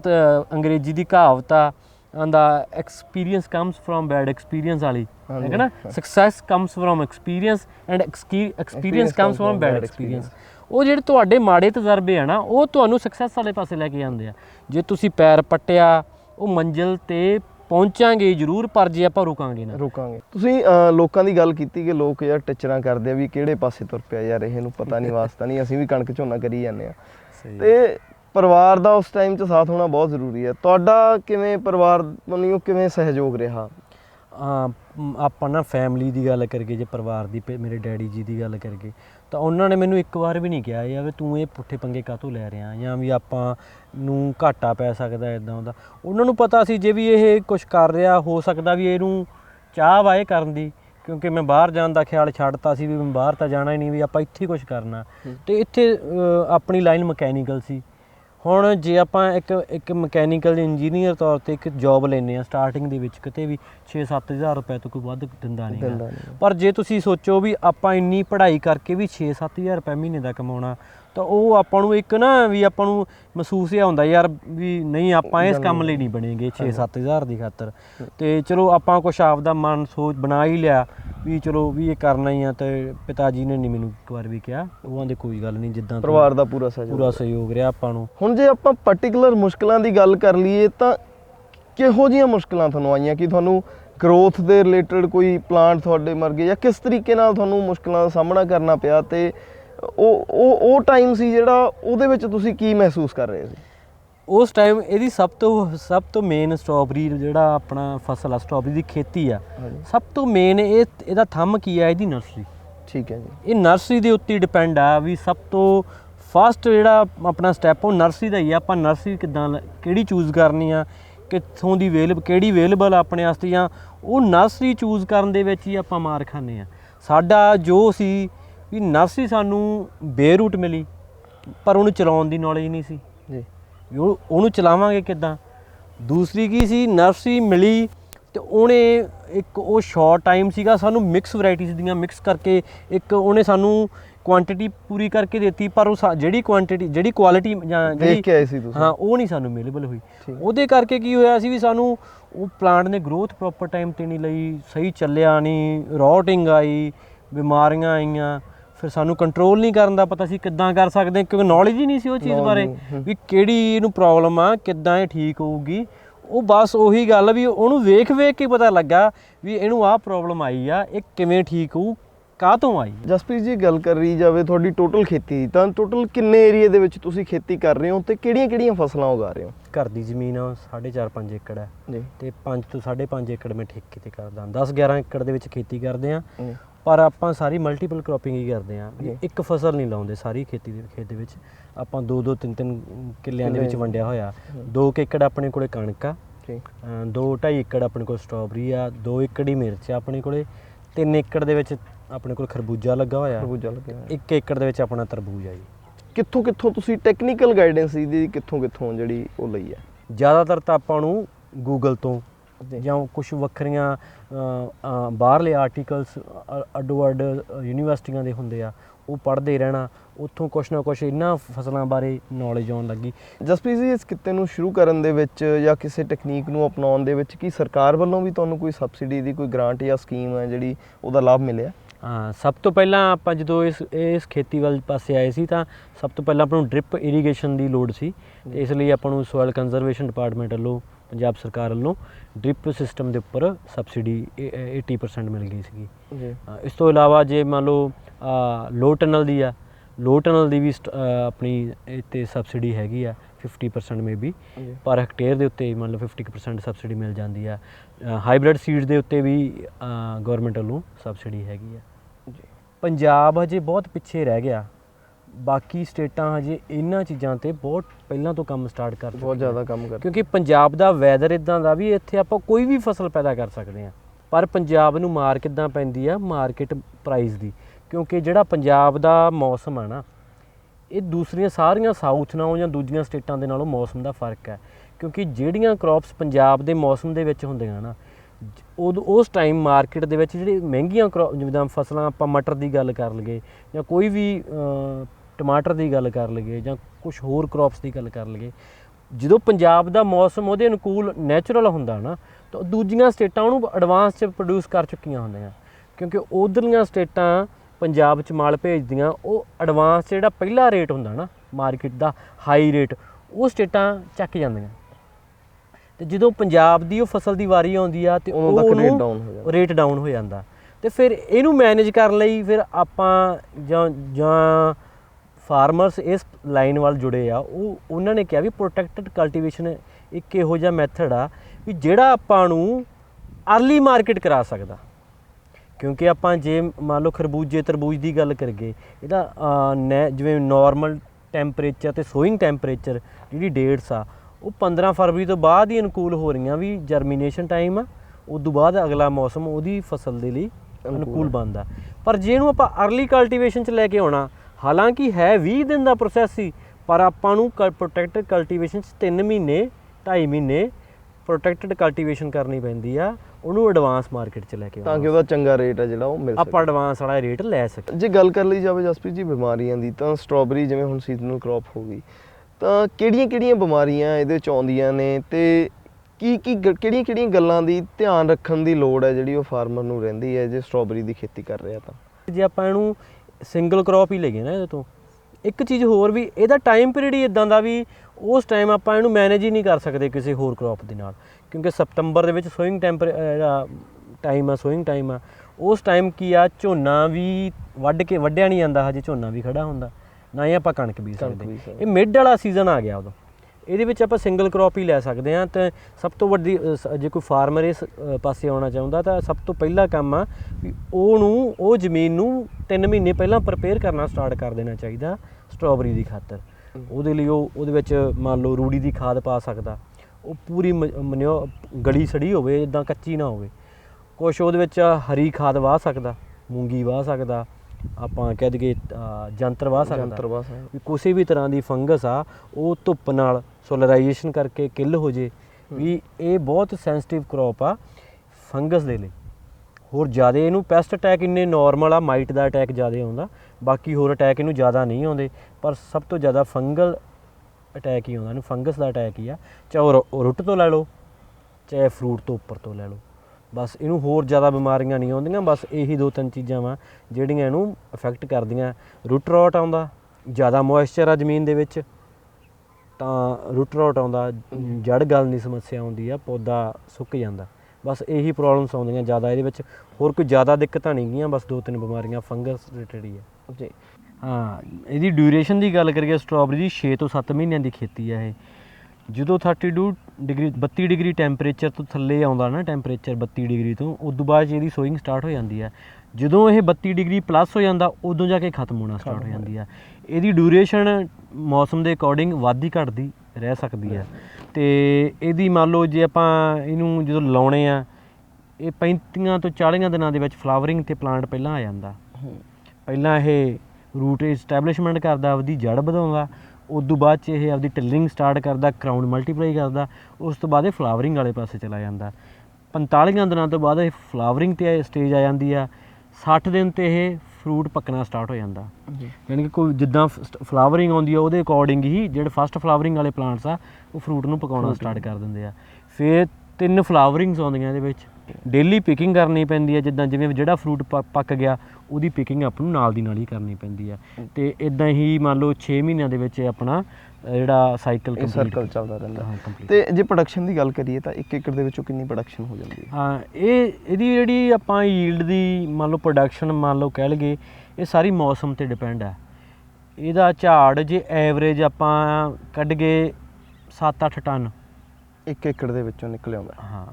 ਅੰਗਰੇਜ਼ੀ ਦੀ ਕਹਾਵਤ ਆ ਆਂਦਾ experience comes from bad experience ਵਾਲੀ ਹੈ ਨਾ? Success comes from experience and experience comes from bad experience ਉਹ ਜਿਹੜੇ ਤੁਹਾਡੇ ਮਾੜੇ ਤਜਰਬੇ ਆ ਨਾ ਉਹ ਤੁਹਾਨੂੰ ਸਕਸੈਸ ਵਾਲੇ ਪਾਸੇ ਲੈ ਕੇ ਜਾਂਦੇ ਆ। ਜੇ ਤੁਸੀਂ ਪੈਰ ਪੱਟਿਆ ਉਹ ਮੰਜ਼ਿਲ ਤੇ ਪਹੁੰਚਾਂਗੇ ਜ਼ਰੂਰ ਪਰ ਜੇ ਆਪਾਂ ਰੁਕਾਂਗੇ ਨਾ। ਰੁਕਾਂਗੇ। ਤੁਸੀਂ ਲੋਕਾਂ ਦੀ ਗੱਲ ਕੀਤੀ ਕਿ ਲੋਕ ਯਾਰ ਟਿਚਰਾਂ ਕਰਦੇ ਆ ਵੀ ਕਿਹੜੇ ਪਾਸੇ ਤੁਰ ਪਿਆ ਯਾਰ ਇਹਨੂੰ ਪਤਾ ਨਹੀਂ ਵਾਸਤਾ ਨਹੀਂ ਅਸੀਂ ਵੀ ਕਣਕ ਝੋਨਾ ਕਰੀ ਜਾਂਦੇ ਆ। ਤੇ ਪਰਿਵਾਰ ਦਾ ਉਸ ਟਾਈਮ 'ਚ ਸਾਥ ਹੋਣਾ ਬਹੁਤ ਜ਼ਰੂਰੀ ਹੈ। ਤੁਹਾਡਾ ਕਿਵੇਂ ਪਰਿਵਾਰ ਵੱਲੋਂ ਕਿਵੇਂ ਸਹਿਯੋਗ ਰਿਹਾ? ਆਪਾਂ ਨਾ ਫੈਮਿਲੀ ਦੀ ਗੱਲ ਕਰਕੇ ਜੇ ਪਰਿਵਾਰ ਦੀ ਮੇਰੇ ਡੈਡੀ ਜੀ ਦੀ ਗੱਲ ਕਰਕੇ ਤਾਂ ਉਹਨਾਂ ਨੇ ਮੈਨੂੰ ਇੱਕ ਵਾਰ ਵੀ ਨਹੀਂ ਕਿਹਾ ਯਾਰ ਵੀ ਤੂੰ ਇਹ ਪੁੱਠੇ ਪੰਗੇ ਕਾਹਤੋਂ ਲੈ ਰਿਹਾ? ਜਾਂ ਵੀ ਆਪਾਂ ਨੂੰ ਘਾਟਾ ਪੈ ਸਕਦਾ ਇਦਾਂ ਉਹਦਾ। ਉਹਨਾਂ ਨੂੰ ਪਤਾ ਸੀ ਜੇ ਵੀ ਇਹ ਕੁਝ ਕਰ ਰਿਹਾ ਹੋ ਸਕਦਾ ਵੀ ਇਹਨੂੰ ਚਾਹ ਵਾਏ ਕਰਨ ਦੀ ਕਿਉਂਕਿ ਮੈਂ ਬਾਹਰ ਜਾਣ ਦਾ ਖਿਆਲ ਛੱਡਤਾ ਸੀ ਵੀ ਮੈਂ ਬਾਹਰ ਤਾਂ ਜਾਣਾ ਹੀ ਨਹੀਂ ਵੀ ਆਪਾਂ ਇੱਥੇ ਕੁਝ ਕਰਨਾ। ਤੇ ਇੱਥੇ ਆਪਣੀ ਲਾਈਨ ਮਕੈਨੀਕਲ ਸੀ। ਹੁਣ ਜੇ ਆਪਾਂ ਇੱਕ ਇੱਕ ਮਕੈਨੀਕਲ ਇੰਜੀਨੀਅਰ ਤੌਰ ਤੇ ਇੱਕ ਜੌਬ ਲੈਨੇ ਆ ਸਟਾਰਟਿੰਗ ਦੇ ਵਿੱਚ ਕਿਤੇ ਵੀ 6-7000 ਰੁਪਏ ਤੋਂ ਕੋਈ ਵੱਧ ਦਿੰਦਾ ਨਹੀਂ। ਪਰ ਜੇ ਤੁਸੀਂ ਸੋਚੋ ਵੀ ਆਪਾਂ ਇੰਨੀ ਪੜ੍ਹਾਈ ਕਰਕੇ ਵੀ 6-7000 ਰੁਪਏ ਮਹੀਨੇ ਦਾ ਕਮਾਉਣਾ ਤਾਂ ਉਹ ਆਪਾਂ ਨੂੰ ਇੱਕ ਨਾ ਵੀ ਆਪਾਂ ਨੂੰ ਮਹਿਸੂਸ ਇਹ ਹੁੰਦਾ ਯਾਰ ਵੀ ਨਹੀਂ ਆਪਾਂ ਇਸ ਕੰਮ ਲਈ ਨਹੀਂ ਬਣੇਗੇ 6-7000 ਦੀ ਖਾਤਰ। ਤੇ ਚਲੋ ਆਪਾਂ ਕੁਛ ਆਪਦਾ ਮਨ ਸੋਚ ਬਣਾ ਹੀ ਲਿਆ ਵੀ ਚਲੋ ਵੀ ਇਹ ਕਰਨਾ ਹੀ ਆ ਤੇ ਪਿਤਾ ਜੀ ਨੇ ਨਹੀਂ ਮੈਨੂੰ ਇੱਕ ਵਾਰ ਵੀ ਕਿਹਾ। ਉਹ ਆਂਦੇ ਕੋਈ ਗੱਲ ਨਹੀਂ ਜਿੱਦਾਂ ਪਰਿਵਾਰ ਦਾ ਪੂਰਾ ਸਹਿਯੋਗ। ਪੂਰਾ ਸਹਿਯੋਗ ਰਿਹਾ ਆਪਾਂ ਨੂੰ। ਹੁਣ ਜੇ ਆਪਾਂ ਪਾਰਟਿਕੂਲਰ ਮੁਸ਼ਕਲਾਂ ਦੀ ਗੱਲ ਕਰ ਲਈਏ ਤਾਂ ਕਿਹੋ ਜੀਆਂ ਮੁਸ਼ਕਲਾਂ ਤੁਹਾਨੂੰ ਆਈਆਂ? ਕਿ ਤੁਹਾਨੂੰ ਗਰੋਥ ਦੇ ਰਿਲੇਟਡ ਕੋਈ ਪਲਾਂਟ ਤੁਹਾਡੇ ਮਰ ਗਏ ਜਾਂ ਕਿਸ ਤਰੀਕੇ ਨਾਲ ਤੁਹਾਨੂੰ ਮੁਸ਼ਕਲਾਂ ਦਾ ਸਾਹਮਣਾ ਕਰਨਾ ਪਿਆ ਤੇ ਉਹ ਉਹ ਉਹ ਟਾਈਮ ਸੀ ਜਿਹੜਾ ਉਹਦੇ ਵਿੱਚ ਤੁਸੀਂ ਕੀ ਮਹਿਸੂਸ ਕਰ ਰਹੇ ਸੀ? ਉਸ ਟਾਈਮ ਇਹਦੀ ਸਭ ਤੋਂ ਸਭ ਤੋਂ ਮੇਨ ਸਟ੍ਰਾਬੇਰੀ ਜਿਹੜਾ ਆਪਣਾ ਫਸਲ ਆ ਸਟ੍ਰਾਬੇਰੀ ਦੀ ਖੇਤੀ ਆ ਸਭ ਤੋਂ ਮੇਨ ਇਹ ਇਹਦਾ ਥੰਮ ਕੀ ਆ? ਇਹਦੀ ਨਰਸਰੀ ਠੀਕ ਹੈ ਜੀ। ਇਹ ਨਰਸਰੀ ਦੇ ਉੱਤੇ ਡਿਪੈਂਡ ਆ ਵੀ ਸਭ ਤੋਂ ਫਸਟ ਜਿਹੜਾ ਆਪਣਾ ਸਟੈਪ ਉਹ ਨਰਸਰੀ ਦਾ ਹੀ ਆ। ਆਪਾਂ ਨਰਸਰੀ ਕਿਦਾਂ ਕਿਹੜੀ ਚੂਜ਼ ਕਰਨੀ ਆ ਕਿੱਥੋਂ ਦੀ ਵੇਲ ਕਿਹੜੀ ਅਵੇਲੇਬਲ ਆਪਣੇ ਵਾਸਤੇ ਜਾਂ ਉਹ ਨਰਸਰੀ ਚੂਜ਼ ਕਰਨ ਦੇ ਵਿੱਚ ਹੀ ਆਪਾਂ ਮਾਰ ਖਾਂਦੇ ਆ। ਸਾਡਾ ਜੋ ਸੀ ਵੀ ਨਰਸਰੀ ਸਾਨੂੰ ਬੇਰੂਟ ਮਿਲੀ ਪਰ ਉਹਨੂੰ ਚਲਾਉਣ ਦੀ ਨੌਲੇਜ ਨਹੀਂ ਸੀ। ਜੀ। ਉਹਨੂੰ ਚਲਾਵਾਂਗੇ ਕਿੱਦਾਂ? ਦੂਸਰੀ ਕੀ ਸੀ ਨਰਸਰੀ ਮਿਲੀ ਤੇ ਉਹਨੇ ਇੱਕ ਉਹ ਸ਼ਾਰਟ ਟਾਈਮ ਸੀਗਾ ਸਾਨੂੰ ਮਿਕਸ ਵੈਰਾਈਟੀਜ਼ ਦੀਆਂ ਮਿਕਸ ਕਰਕੇ ਇੱਕ ਉਹਨੇ ਸਾਨੂੰ ਕੁਆਂਟੀਟੀ ਪੂਰੀ ਕਰਕੇ ਦਿੱਤੀ ਪਰ ਉਹ ਜਿਹੜੀ ਕੁਆਂਟੀਟੀ ਜਿਹੜੀ ਕੁਆਲਿਟੀ ਜਾਂ ਦੇਖ ਕੇ ਆਏ ਸੀ ਤੁਸੀਂ। ਹਾਂ ਉਹ ਨਹੀਂ ਸਾਨੂੰ ਅਵੇਲੇਬਲ ਹੋਈ। ਉਹਦੇ ਕਰਕੇ ਕੀ ਹੋਇਆ ਸੀ ਵੀ ਸਾਨੂੰ ਉਹ ਪਲਾਂਟ ਨੇ ਗਰੋਥ ਪ੍ਰੋਪਰ ਟਾਈਮ ਤੇ ਨਹੀਂ ਲਈ ਸਹੀ ਚੱਲਿਆ ਨਹੀਂ ਰੋਟਿੰਗ ਆਈ ਬਿਮਾਰੀਆਂ ਆਈਆਂ। ਫਿਰ ਸਾਨੂੰ ਕੰਟਰੋਲ ਨਹੀਂ ਕਰਨ ਦਾ ਪਤਾ ਸੀ ਕਿੱਦਾਂ ਕਰ ਸਕਦੇ ਕਿਉਂਕਿ ਨੌਲੇਜ ਹੀ ਨਹੀਂ ਸੀ ਉਹ ਚੀਜ਼ ਬਾਰੇ। ਵੀ ਕਿਹੜੀ ਇਹਨੂੰ ਪ੍ਰੋਬਲਮ ਆ ਕਿੱਦਾਂ ਇਹ ਠੀਕ ਹੋਊਗੀ। ਉਹ ਬਸ ਉਹੀ ਗੱਲ ਵੀ ਉਹਨੂੰ ਵੇਖ ਵੇਖ ਕੇ ਪਤਾ ਲੱਗਾ ਵੀ ਇਹਨੂੰ ਆਹ ਪ੍ਰੋਬਲਮ ਆਈ ਆ ਇਹ ਕਿਵੇਂ ਠੀਕ ਹੋਊ ਕਾਹਤੋਂ ਆਈ ਜਸਪ੍ਰੀਤ ਜੀ ਗੱਲ ਕਰੀ ਜਾਵੇ ਤੁਹਾਡੀ ਟੋਟਲ ਖੇਤੀ ਦੀ, ਤਾਂ ਟੋਟਲ ਕਿੰਨੇ ਏਰੀਏ ਦੇ ਵਿੱਚ ਤੁਸੀਂ ਖੇਤੀ ਕਰ ਰਹੇ ਹੋ ਤੇ ਕਿਹੜੀਆਂ-ਕਿਹੜੀਆਂ ਫਸਲਾਂ ਉਗਾ ਰਹੇ ਹੋ? ਘਰ ਦੀ ਜ਼ਮੀਨ 4.5 5 ਏਕੜ ਹੈ ਤੇ 5 ਤੋਂ 5.5 ਏਕੜ ਮੈਂ ਠੇਕੇ ਤੇ ਕਰਦਾ। 10 11 ਏਕੜ ਦੇ ਵਿੱਚ ਖੇਤੀ ਕਰਦੇ ਆ। ਪਰ ਆਪਾਂ ਸਾਰੀ ਮਲਟੀਪਲ ਕ੍ਰੋਪਿੰਗ ਹੀ ਕਰਦੇ ਆ। ਇੱਕ ਫਸਲ ਨਹੀਂ ਲਾਉਂਦੇ ਸਾਰੀ ਖੇਤੀ ਦੇ ਖੇਤ ਦੇ ਵਿੱਚ। ਆਪਾਂ ਦੋ ਦੋ ਤਿੰਨ ਤਿੰਨ ਕਿੱਲਿਆਂ ਦੇ ਵਿੱਚ। ਵੰਡਿਆ ਹੋਇਆ। ਦੋ ਕੁ ਏਕੜ ਆਪਣੇ ਕੋਲੇ ਕਣਕ ਆ। ਦੋ ਢਾਈ ਏਕੜ ਆਪਣੇ ਕੋਲ ਸਟ੍ਰਾਬੇਰੀ ਆ। ਦੋ ਏਕੜ ਹੀ ਮਿਰਚ ਆ ਆਪਣੇ ਕੋਲੇ। ਤਿੰਨ ਏਕੜ ਦੇ ਵਿੱਚ ਆਪਣੇ ਕੋਲ ਖਰਬੂਜਾ ਲੱਗਾ ਹੋਇਆ। ਖਰਬੂਜਾ ਲੱਗਿਆ ਹੋਇਆ। ਇੱਕ ਏਕੜ ਦੇ ਵਿੱਚ ਆਪਣਾ ਤਰਬੂਜ ਆ ਜੀ। ਕਿੱਥੋਂ ਕਿੱਥੋਂ ਤੁਸੀਂ ਟੈਕਨੀਕਲ ਗਾਈਡੈਂਸ ਦੀ ਕਿੱਥੋਂ ਕਿੱਥੋਂ ਜਿਹੜੀ ਉਹ ਲਈ ਹੈ? ਜ਼ਿਆਦਾਤਰ ਤਾਂ ਆਪਾਂ ਨੂੰ ਗੂਗਲ ਤੋਂ ਜੀ। ਕੁਝ ਵੱਖਰੀਆਂ ਬਾਹਰਲੇ ਆਰਟੀਕਲਸ ਅੱਡੋ ਅੱਡ ਯੂਨੀਵਰਸਿਟੀਆਂ ਦੇ ਹੁੰਦੇ ਆ ਉਹ ਪੜ੍ਹਦੇ ਰਹਿਣਾ ਉੱਥੋਂ ਕੁਛ ਨਾ ਕੁਛ ਇਹਨਾਂ ਫਸਲਾਂ ਬਾਰੇ ਨੌਲੇਜ ਆਉਣ ਲੱਗੀ। ਜਸਪ੍ਰੀਤ ਜੀ ਇਸ ਕਿੱਤੇ ਨੂੰ ਸ਼ੁਰੂ ਕਰਨ ਦੇ ਵਿੱਚ ਜਾਂ ਕਿਸੇ ਟੈਕਨੀਕ ਨੂੰ ਅਪਣਾਉਣ ਦੇ ਵਿੱਚ ਕੀ ਸਰਕਾਰ ਵੱਲੋਂ ਵੀ ਤੁਹਾਨੂੰ ਕੋਈ ਸਬਸਿਡੀ ਦੀ ਕੋਈ ਗ੍ਰਾਂਟ ਜਾਂ ਸਕੀਮ ਹੈ ਜਿਹੜੀ ਉਹਦਾ ਲਾਭ ਮਿਲਿਆ? ਹਾਂ ਸਭ ਤੋਂ ਪਹਿਲਾਂ ਆਪਾਂ ਜਦੋਂ ਇਸ ਇਸ ਖੇਤੀ ਵੱਲ ਪਾਸੇ ਆਏ ਸੀ ਤਾਂ ਸਭ ਤੋਂ ਪਹਿਲਾਂ ਆਪਾਂ ਨੂੰ ਡ੍ਰਿਪ ਇਰੀਗੇਸ਼ਨ ਦੀ ਲੋੜ ਸੀ। ਇਸ ਲਈ ਆਪਾਂ ਨੂੰ ਸੋਇਲ ਕੰਜ਼ਰਵੇਸ਼ਨ ਡਿਪਾਰਟਮੈਂਟ ਵੱਲੋਂ ਪੰਜਾਬ ਸਰਕਾਰ ਵੱਲੋਂ ਡ੍ਰਿਪ ਸਿਸਟਮ ਦੇ ਉੱਪਰ ਸਬਸਿਡੀ 80% ਮਿਲ ਗਈ ਸੀਗੀ। ਜੀ। ਇਸ ਤੋਂ ਇਲਾਵਾ ਜੇ ਮੰਨ ਲਓ ਲੋ ਟਨਲ ਦੀ ਆ ਲੋ ਟਨਲ ਦੀ ਵੀ ਆਪਣੀ ਇੱਥੇ ਸਬਸਿਡੀ ਹੈਗੀ ਆ 50% ਮੇ ਵੀ ਜੀ ਪਰ ਹੈਕਟੇਅਰ ਦੇ ਉੱਤੇ ਮੰਨ ਲਓ 50% ਸਬਸਿਡੀ ਮਿਲ ਜਾਂਦੀ ਆ। ਹਾਈਬ੍ਰਿਡ ਸੀਡ ਦੇ ਉੱਤੇ ਵੀ ਗਵਰਨਮੈਂਟ ਵੱਲੋਂ ਸਬਸਿਡੀ ਹੈਗੀ ਆ। ਜੀ। ਪੰਜਾਬ ਹਜੇ ਬਹੁਤ ਪਿੱਛੇ ਰਹਿ ਗਿਆ। ਬਾਕੀ ਸਟੇਟਾਂ ਹਜੇ ਇਹਨਾਂ ਚੀਜ਼ਾਂ ਤੇ ਬਹੁਤ ਪਹਿਲਾਂ ਤੋਂ ਕੰਮ ਸਟਾਰਟ ਕਰ ਬਹੁਤ। ਜ਼ਿਆਦਾ ਕੰਮ ਕਰ ਕਿਉਂਕਿ ਪੰਜਾਬ ਦਾ ਵੈਦਰ ਇਦਾਂ ਦਾ ਵੀ ਇੱਥੇ ਆਪਾਂ ਕੋਈ ਵੀ ਫਸਲ ਪੈਦਾ ਕਰ ਸਕਦੇ ਹਾਂ। ਪਰ ਪੰਜਾਬ ਨੂੰ ਮਾਰ ਕਿੱਦਾਂ ਪੈਂਦੀ ਆ? ਮਾਰਕੀਟ ਪ੍ਰਾਈਸ ਦੀ। ਕਿਉਂਕਿ ਜਿਹੜਾ ਪੰਜਾਬ ਦਾ ਮੌਸਮ ਆ ਨਾ ਇਹ ਦੂਸਰੀਆਂ ਸਾਰੀਆਂ ਸਾਊਥ ਨਾਲੋਂ ਜਾਂ ਦੂਜੀਆਂ ਸਟੇਟਾਂ ਦੇ ਨਾਲੋਂ ਮੌਸਮ ਦਾ ਫ਼ਰਕ ਹੈ। ਕਿਉਂਕਿ ਜਿਹੜੀਆਂ ਕ੍ਰੌਪਸ ਪੰਜਾਬ ਦੇ ਮੌਸਮ ਦੇ ਵਿੱਚ ਹੁੰਦੀਆਂ ਨਾ ਉਦੋਂ ਉਸ ਟਾਈਮ ਮਾਰਕੀਟ ਦੇ ਵਿੱਚ ਜਿਹੜੀ ਮਹਿੰਗੀਆਂ ਜਿੱਦਾਂ ਫਸਲਾਂ ਆਪਾਂ ਮਟਰ ਦੀ ਗੱਲ ਕਰ ਲਈਏ ਜਾਂ ਕੋਈ ਵੀ ਟਮਾਟਰ ਦੀ ਗੱਲ ਕਰ ਲਈਏ ਜਾਂ ਕੁਝ ਹੋਰ ਕ੍ਰੌਪਸ ਦੀ ਗੱਲ ਕਰ ਲਈਏ ਜਦੋਂ ਪੰਜਾਬ ਦਾ ਮੌਸਮ ਉਹਦੇ ਅਨੁਕੂਲ ਨੈਚੁਰਲ ਹੁੰਦਾ ਨਾ ਤਾਂ ਦੂਜੀਆਂ ਸਟੇਟਾਂ ਉਹਨੂੰ ਐਡਵਾਂਸ 'ਚ ਪ੍ਰੋਡਿਊਸ ਕਰ ਚੁੱਕੀਆਂ ਹੁੰਦੀਆਂ। ਕਿਉਂਕਿ ਉਧਰਲੀਆਂ ਸਟੇਟਾਂ ਪੰਜਾਬ 'ਚ ਮਾਲ ਭੇਜਦੀਆਂ ਉਹ ਐਡਵਾਂਸ 'ਚ ਜਿਹੜਾ ਪਹਿਲਾ ਰੇਟ ਹੁੰਦਾ ਨਾ ਮਾਰਕੀਟ ਦਾ ਹਾਈ ਰੇਟ ਉਹ ਸਟੇਟਾਂ ਚੱਕ ਜਾਂਦੀਆਂ। ਤੇ ਜਦੋਂ ਪੰਜਾਬ ਦੀ ਉਹ ਫਸਲ ਦੀ ਵਾਰੀ ਆਉਂਦੀ ਆ ਤੇ ਉਦੋਂ ਤੱਕ rate down ਹੋ ਜਾਂਦਾ। ਰੇਟ ਡਾਊਨ ਹੋ ਜਾਂਦਾ। ਤੇ ਫਿਰ ਇਹਨੂੰ ਮੈਨੇਜ ਕਰਨ ਲਈ ਫਿਰ ਆਪਾਂ ਜਾਂ ਜਾਂ ਫਾਰਮਰਸ ਇਸ ਲਾਈਨ ਵੱਲ ਜੁੜੇ ਆ ਉਹ ਉਹਨਾਂ ਨੇ ਕਿਹਾ ਵੀ ਪ੍ਰੋਟੈਕਟਡ ਕਲਟੀਵੇਸ਼ਨ ਇੱਕ ਇਹੋ ਜਿਹਾ ਮੈਥਡ ਆ ਵੀ ਜਿਹੜਾ ਆਪਾਂ ਨੂੰ ਅਰਲੀ ਮਾਰਕੀਟ ਕਰਾ ਸਕਦਾ। ਕਿਉਂਕਿ ਆਪਾਂ ਜੇ ਮੰਨ ਲਓ ਖਰਬੂਜੇ ਤਰਬੂਜ ਦੀ ਗੱਲ ਕਰੀਏ ਇਹਦਾ ਜਿਵੇਂ ਨਾਰਮਲ ਟੈਂਪਰੇਚਰ ਤੇ ਸੋਇੰਗ ਟੈਂਪਰੇਚਰ ਜਿਹੜੀ ਡੇਟਸ ਆ ਉਹ 15 ਫਰਵਰੀ ਤੋਂ ਬਾਅਦ ਹੀ ਅਨੁਕੂਲ ਹੋ ਰਹੀਆਂ ਵੀ ਜਰਮੀਨੇਸ਼ਨ ਟਾਈਮ ਆ ਉਸ ਤੋਂ ਬਾਅਦ ਅਗਲਾ ਮੌਸਮ ਉਹਦੀ ਫਸਲ ਦੇ ਲਈ ਅਨੁਕੂਲ ਬਣਦਾ। ਪਰ ਜੇ ਇਹਨੂੰ ਆਪਾਂ ਅਰਲੀ ਕਲਟੀਵੇਸ਼ਨ ਚ ਲੈ ਕੇ ਆਉਣਾ ਹਾਲਾਂਕਿ ਹੈ 20 ਦਿਨ ਦਾ ਪ੍ਰੋਸੈਸ ਸੀ ਪਰ ਆਪਾਂ ਨੂੰ ਪ੍ਰੋਟੈਕਟਡ ਕਲਟੀਵੇਸ਼ਨ ਚ 3 ਮਹੀਨੇ 2.5 ਮਹੀਨੇ ਪ੍ਰੋਟੈਕਟਡ ਕਲਟੀਵੇਸ਼ਨ ਕਰਨੀ ਪੈਂਦੀ ਆ ਉਹਨੂੰ ਐਡਵਾਂਸ ਮਾਰਕੀਟ ਚ ਲੈ ਕੇ ਤਾਂ ਕਿ ਉਹਦਾ ਚੰਗਾ ਰੇਟ ਹੈ ਜਿਹੜਾ ਉਹ ਮਿਲ ਸਕੇ। ਆਪਾਂ ਐਡਵਾਂਸ ਵਾਲਾ ਰੇਟ ਲੈ ਸਕੀਏ ਜੇ ਗੱਲ ਕਰ ਲਈ ਜਾਵੇ ਜਸਪ੍ਰੀਤ ਜੀ ਬਿਮਾਰੀਆਂ ਦੀ ਤਾਂ ਸਟ੍ਰਾਬੇਰੀ ਜਿਵੇਂ ਹੁਣ ਸੀਜ਼ਨਲ ਕ੍ਰੌਪ ਹੋ ਗਈ ਤਾਂ ਕਿਹੜੀਆਂ-ਕਿਹੜੀਆਂ ਬਿਮਾਰੀਆਂ ਇਹਦੇ ਚ ਆਉਂਦੀਆਂ ਨੇ ਤੇ ਕੀ ਕੀ ਕਿਹੜੀਆਂ ਕਿਹੜੀਆਂ ਗੱਲਾਂ ਦੀ ਧਿਆਨ ਰੱਖਣ ਦੀ ਲੋੜ ਹੈ ਜਿਹੜੀ ਉਹ ਫਾਰਮਰ ਨੂੰ ਰਹਿੰਦੀ ਹੈ ਜੇ ਸਟ੍ਰਾਬੇਰੀ ਦੀ ਖੇਤੀ ਕਰ ਰਿਹਾ ਤਾਂ? ਜੇ ਆਪਾਂ ਇਹਨੂੰ ਸਿੰਗਲ ਕ੍ਰੌਪ ਹੀ ਲਈਏ ਨਾ ਇਹਦੇ ਤੋਂ। ਇੱਕ ਚੀਜ਼ ਹੋਰ ਵੀ ਇਹਦਾ ਟਾਈਮ ਪੀਰੀਅਡ ਹੀ ਇਦਾਂ ਦਾ ਵੀ ਉਸ ਟਾਈਮ ਆਪਾਂ ਇਹਨੂੰ ਮੈਨੇਜ ਹੀ ਨਹੀਂ ਕਰ ਸਕਦੇ ਕਿਸੇ ਹੋਰ ਕ੍ਰੌਪ ਦੇ ਨਾਲ। ਕਿਉਂਕਿ ਸਤੰਬਰ ਦੇ ਵਿੱਚ ਸੋਇੰਗ ਟੈਂਪਰ ਜਿਹੜਾ ਟਾਈਮ ਆ ਸੋਇੰਗ ਟਾਈਮ ਆ ਉਸ ਟਾਈਮ ਕੀ ਆ ਝੋਨਾ ਵੀ ਵੱਢ ਕੇ ਵੱਢਿਆ ਨਹੀਂ ਜਾਂਦਾ ਹਜੇ ਝੋਨਾ ਵੀ ਖੜਾ ਹੁੰਦਾ। ਨਾ ਹੀ ਆਪਾਂ ਕਣਕ ਬੀਜ ਸਕਦੇ। ਬੀਜ ਸਕਦੇ। ਇਹ ਮਿਡ ਵਾਲਾ ਸੀਜ਼ਨ ਆ ਗਿਆ ਉਦੋਂ। ਇਹਦੇ ਵਿੱਚ ਆਪਾਂ ਸਿੰਗਲ ਕ੍ਰੌਪ ਹੀ ਲੈ ਸਕਦੇ ਹਾਂ ਤੇ ਸਭ ਤੋਂ ਵੱਡੀ ਜੇ ਕੋਈ ਫਾਰਮਰ ਇਸ ਪਾਸੇ ਆਉਣਾ ਚਾਹੁੰਦਾ ਤਾਂ ਸਭ ਤੋਂ ਪਹਿਲਾ ਕੰਮ ਆ ਵੀ ਉਹਨੂੰ ਉਹ ਜ਼ਮੀਨ ਨੂੰ 3 ਮਹੀਨੇ ਪਹਿਲਾਂ ਪ੍ਰਪੇਅਰ ਕਰਨਾ ਸਟਾਰਟ ਕਰ ਦੇਣਾ ਚਾਹੀਦਾ ਸਟ੍ਰਾਬੇਰੀ ਦੀ ਖਾਤਰ। ਉਹਦੇ ਲਈ ਉਹ ਉਹਦੇ ਵਿੱਚ ਮੰਨ ਲਓ ਰੂੜੀ ਦੀ ਖਾਦ ਪਾ ਸਕਦਾ। ਉਹ ਪੂਰੀ ਮਨਿਓ ਗਲੀ ਸੜੀ ਹੋਵੇ ਇਦਾਂ ਕੱਚੀ ਨਾ ਹੋਵੇ। ਕੁਛ ਉਹਦੇ ਵਿੱਚ ਹਰੀ ਖਾਦ ਵਾਹ ਸਕਦਾ ਮੂੰਗੀ ਵਾਹ ਸਕਦਾ ਆਪਾਂ ਕਹਿ ਦਈਏ ਜੰਤਰ ਵਾਹ ਸਕਦਾ। ਜੰਤਰ ਬਸ ਵੀ ਕਿਸੇ ਵੀ ਤਰ੍ਹਾਂ ਦੀ ਫੰਗਸ ਆ ਉਹ ਧੁੱਪ ਨਾਲ ਸੋਲਰਾਈਜੇਸ਼ਨ ਕਰਕੇ ਕਿਲ ਹੋ ਜੇ ਵੀ ਇਹ ਬਹੁਤ ਸੈਂਸਿਟਿਵ ਕ੍ਰੌਪ ਆ ਫੰਗਸ ਦੇ ਲਈ। ਹੋਰ ਜ਼ਿਆਦਾ ਇਹਨੂੰ ਪੈਸਟ ਅਟੈਕ ਇੰਨੇ ਨਾਰਮਲ ਆ ਮਾਈਟ ਦਾ ਅਟੈਕ ਜ਼ਿਆਦਾ ਆਉਂਦਾ ਬਾਕੀ ਹੋਰ ਅਟੈਕ ਇਹਨੂੰ ਜ਼ਿਆਦਾ ਨਹੀਂ ਆਉਂਦੇ ਪਰ ਸਭ ਤੋਂ ਜ਼ਿਆਦਾ ਫੰਗਲ ਅਟੈਕ ਹੀ ਆਉਂਦਾ ਇਹਨੂੰ ਫੰਗਸ ਦਾ ਅਟੈਕ ਹੀ ਆ। ਚਾਹੇ ਉਹ ਰੁੱਟ ਤੋਂ ਲੈ ਲਓ ਚਾਹੇ ਫਰੂਟ ਤੋਂ ਉੱਪਰ ਤੋਂ ਲੈ ਲਓ। ਬਸ ਇਹਨੂੰ ਹੋਰ ਜ਼ਿਆਦਾ ਬਿਮਾਰੀਆਂ ਨਹੀਂ ਆਉਂਦੀਆਂ ਬਸ ਇਹੀ ਦੋ ਤਿੰਨ ਚੀਜ਼ਾਂ ਵਾ ਜਿਹੜੀਆਂ ਇਹਨੂੰ ਅਫੈਕਟ ਕਰਦੀਆਂ। ਰੁੱਟ ਰੋਟ ਆਉਂਦਾ ਜ਼ਿਆਦਾ ਮੋਇਸਚਰ ਆ ਜ਼ਮੀਨ ਦੇ ਵਿੱਚ। ਤਾਂ ਰੁੱਟ ਰੋਟ ਆਉਂਦਾ ਜੜ ਗਲ ਦੀ ਸਮੱਸਿਆ ਆਉਂਦੀ ਆ ਪੌਦਾ ਸੁੱਕ ਜਾਂਦਾ। ਬਸ ਇਹੀ ਪ੍ਰੋਬਲਮਸ ਆਉਂਦੀਆਂ ਜ਼ਿਆਦਾ ਇਹਦੇ ਵਿੱਚ ਹੋਰ ਕੋਈ ਜ਼ਿਆਦਾ ਦਿੱਕਤਾਂ ਨਹੀਂ ਗੀਆਂ ਬਸ ਦੋ ਤਿੰਨ ਬਿਮਾਰੀਆਂ ਫੰਗਸ ਰਿਲੇਟਡ ਹੀ ਆ। ਜੀ। ਹਾਂ ਇਹਦੀ ਡਿਊਰੇਸ਼ਨ ਦੀ ਗੱਲ ਕਰੀਏ ਸਟ੍ਰਾਬੇਰੀ ਦੀ 6 ਤੋਂ 7 ਮਹੀਨਿਆਂ ਦੀ ਖੇਤੀ ਆ ਇਹ। ਜਦੋਂ 32 ਡਿਗਰੀ 32 ਡਿਗਰੀ ਟੈਂਪਰੇਚਰ ਤੋਂ ਥੱਲੇ ਆਉਂਦਾ ਨਾ ਟੈਂਪਰੇਚਰ 32 ਡਿਗਰੀ ਤੋਂ ਉਦੋਂ ਬਾਅਦ 'ਚ ਇਹਦੀ ਸੋਇੰਗ ਸਟਾਰਟ ਹੋ ਜਾਂਦੀ ਆ। ਜਦੋਂ ਇਹ 32 ਡਿਗਰੀ ਪਲੱਸ ਹੋ ਜਾਂਦਾ ਉਦੋਂ ਜਾ ਕੇ ਖਤਮ ਹੋਣਾ ਸਟਾਰਟ ਹੋ ਜਾਂਦੀ ਆ। ਇਹਦੀ ਡਿਊਰੇਸ਼ਨ ਮੌਸਮ ਦੇ ਅਕੋਰਡਿੰਗ ਵੱਧਦੀ ਘਟਦੀ ਰਹਿ ਸਕਦੀ ਆ ਤੇ ਇਹਦੀ ਮੰਨ ਲਓ ਜੇ ਆਪਾਂ ਇਹਨੂੰ ਜਦੋਂ ਲਾਉਣੇ ਆ ਇਹ 35 ਤੋਂ 40 ਦਿਨਾਂ ਦੇ ਵਿੱਚ ਫਲਾਵਰਿੰਗ ਤੇ ਪਲਾਂਟ ਪਹਿਲਾਂ ਆ ਜਾਂਦਾ। ਪਹਿਲਾਂ ਇਹ ਰੂਟ ਐਸਟੈਬਲਿਸ਼ਮੈਂਟ ਕਰਦਾ ਆਪਦੀ ਜੜ ਵਧਾਉਂਦਾ ਉਸ ਤੋਂ ਬਾਅਦ ਚ ਇਹ ਆਪਦੀ ਟਿਲਰਿੰਗ ਸਟਾਰਟ ਕਰਦਾ ਕਰਾਊਂਡ ਮਲਟੀਪਲਾਈ ਕਰਦਾ ਉਸ ਤੋਂ ਬਾਅਦ ਇਹ ਫਲਾਵਰਿੰਗ ਵਾਲੇ ਪਾਸੇ ਚਲਾ ਜਾਂਦਾ। 45 ਦਿਨਾਂ ਤੋਂ ਬਾਅਦ ਇਹ ਫਲਾਵਰਿੰਗ ਤੇ ਸਟੇਜ ਆ ਜਾਂਦੀ ਆ। 60 ਦਿਨ ਤੇ ਇਹ ਫਰੂਟ ਪੱਕਣਾ ਸਟਾਰਟ ਹੋ ਜਾਂਦਾ। ਯਾਨੀ ਕਿ ਕੋਈ ਜਿੱਦਾਂ ਫਲਾਵਰਿੰਗ ਆਉਂਦੀ ਆ ਉਹਦੇ ਅਕੋਰਡਿੰਗ ਹੀ ਜਿਹੜੇ ਫਸਟ ਫਲਾਵਰਿੰਗ ਵਾਲੇ ਪਲਾਂਟਸ ਆ ਉਹ ਫਰੂਟ ਨੂੰ ਪਕਾਉਣਾ ਸਟਾਰਟ ਕਰ ਦਿੰਦੇ ਆ। ਫਿਰ ਤਿੰਨ ਫਲਾਵਰਿੰਗਸ ਆਉਂਦੀਆਂ ਇਹਦੇ ਵਿੱਚ। ਡੇਲੀ ਪਿਕਿੰਗ ਕਰਨੀ ਪੈਂਦੀ ਹੈ ਜਿੱਦਾਂ ਜਿਵੇਂ ਜਿਹੜਾ ਫਰੂਟ ਪੱਕ ਗਿਆ ਉਹਦੀ ਪਿਕਿੰਗ ਆਪ ਨੂੰ ਨਾਲ ਦੀ ਨਾਲ ਹੀ ਕਰਨੀ ਪੈਂਦੀ ਹੈ। ਤੇ ਇਦਾਂ ਹੀ ਮੰਨ ਲਓ 6 ਮਹੀਨਿਆਂ ਦੇ ਵਿੱਚ ਆਪਣਾ ਜਿਹੜਾ ਸਾਈਕਲ ਇਹ ਸਰਕਲ ਚੱਲਦਾ ਰਹਿੰਦਾ। ਹਾਂ ਕੰਪਲੀਟ ਤੇ ਜੇ ਪ੍ਰੋਡਕਸ਼ਨ ਦੀ ਗੱਲ ਕਰੀਏ ਤਾਂ 1 ਏਕੜ ਦੇ ਵਿੱਚੋਂ ਕਿੰਨੀ ਪ੍ਰੋਡਕਸ਼ਨ ਹੋ ਜਾਂਦੀ ਹੈ? ਹਾਂ ਇਹ ਇਹਦੀ ਜਿਹੜੀ ਆਪਾਂ ਯੀਲਡ ਦੀ ਮੰਨ ਲਓ ਪ੍ਰੋਡਕਸ਼ਨ ਮੰਨ ਲਓ ਕਹਿ ਲਈਏ ਇਹ ਸਾਰੀ ਮੌਸਮ ਤੇ ਡਿਪੈਂਡ ਹੈ। ਇਹਦਾ ਝਾੜ ਜੇ ਐਵਰੇਜ ਆਪਾਂ ਕੱਢ ਗਏ 7-8 ਟਨ। 1 ਏਕੜ ਦੇ ਵਿੱਚੋਂ ਨਿਕਲ ਆਉਂਦਾ। ਹਾਂ।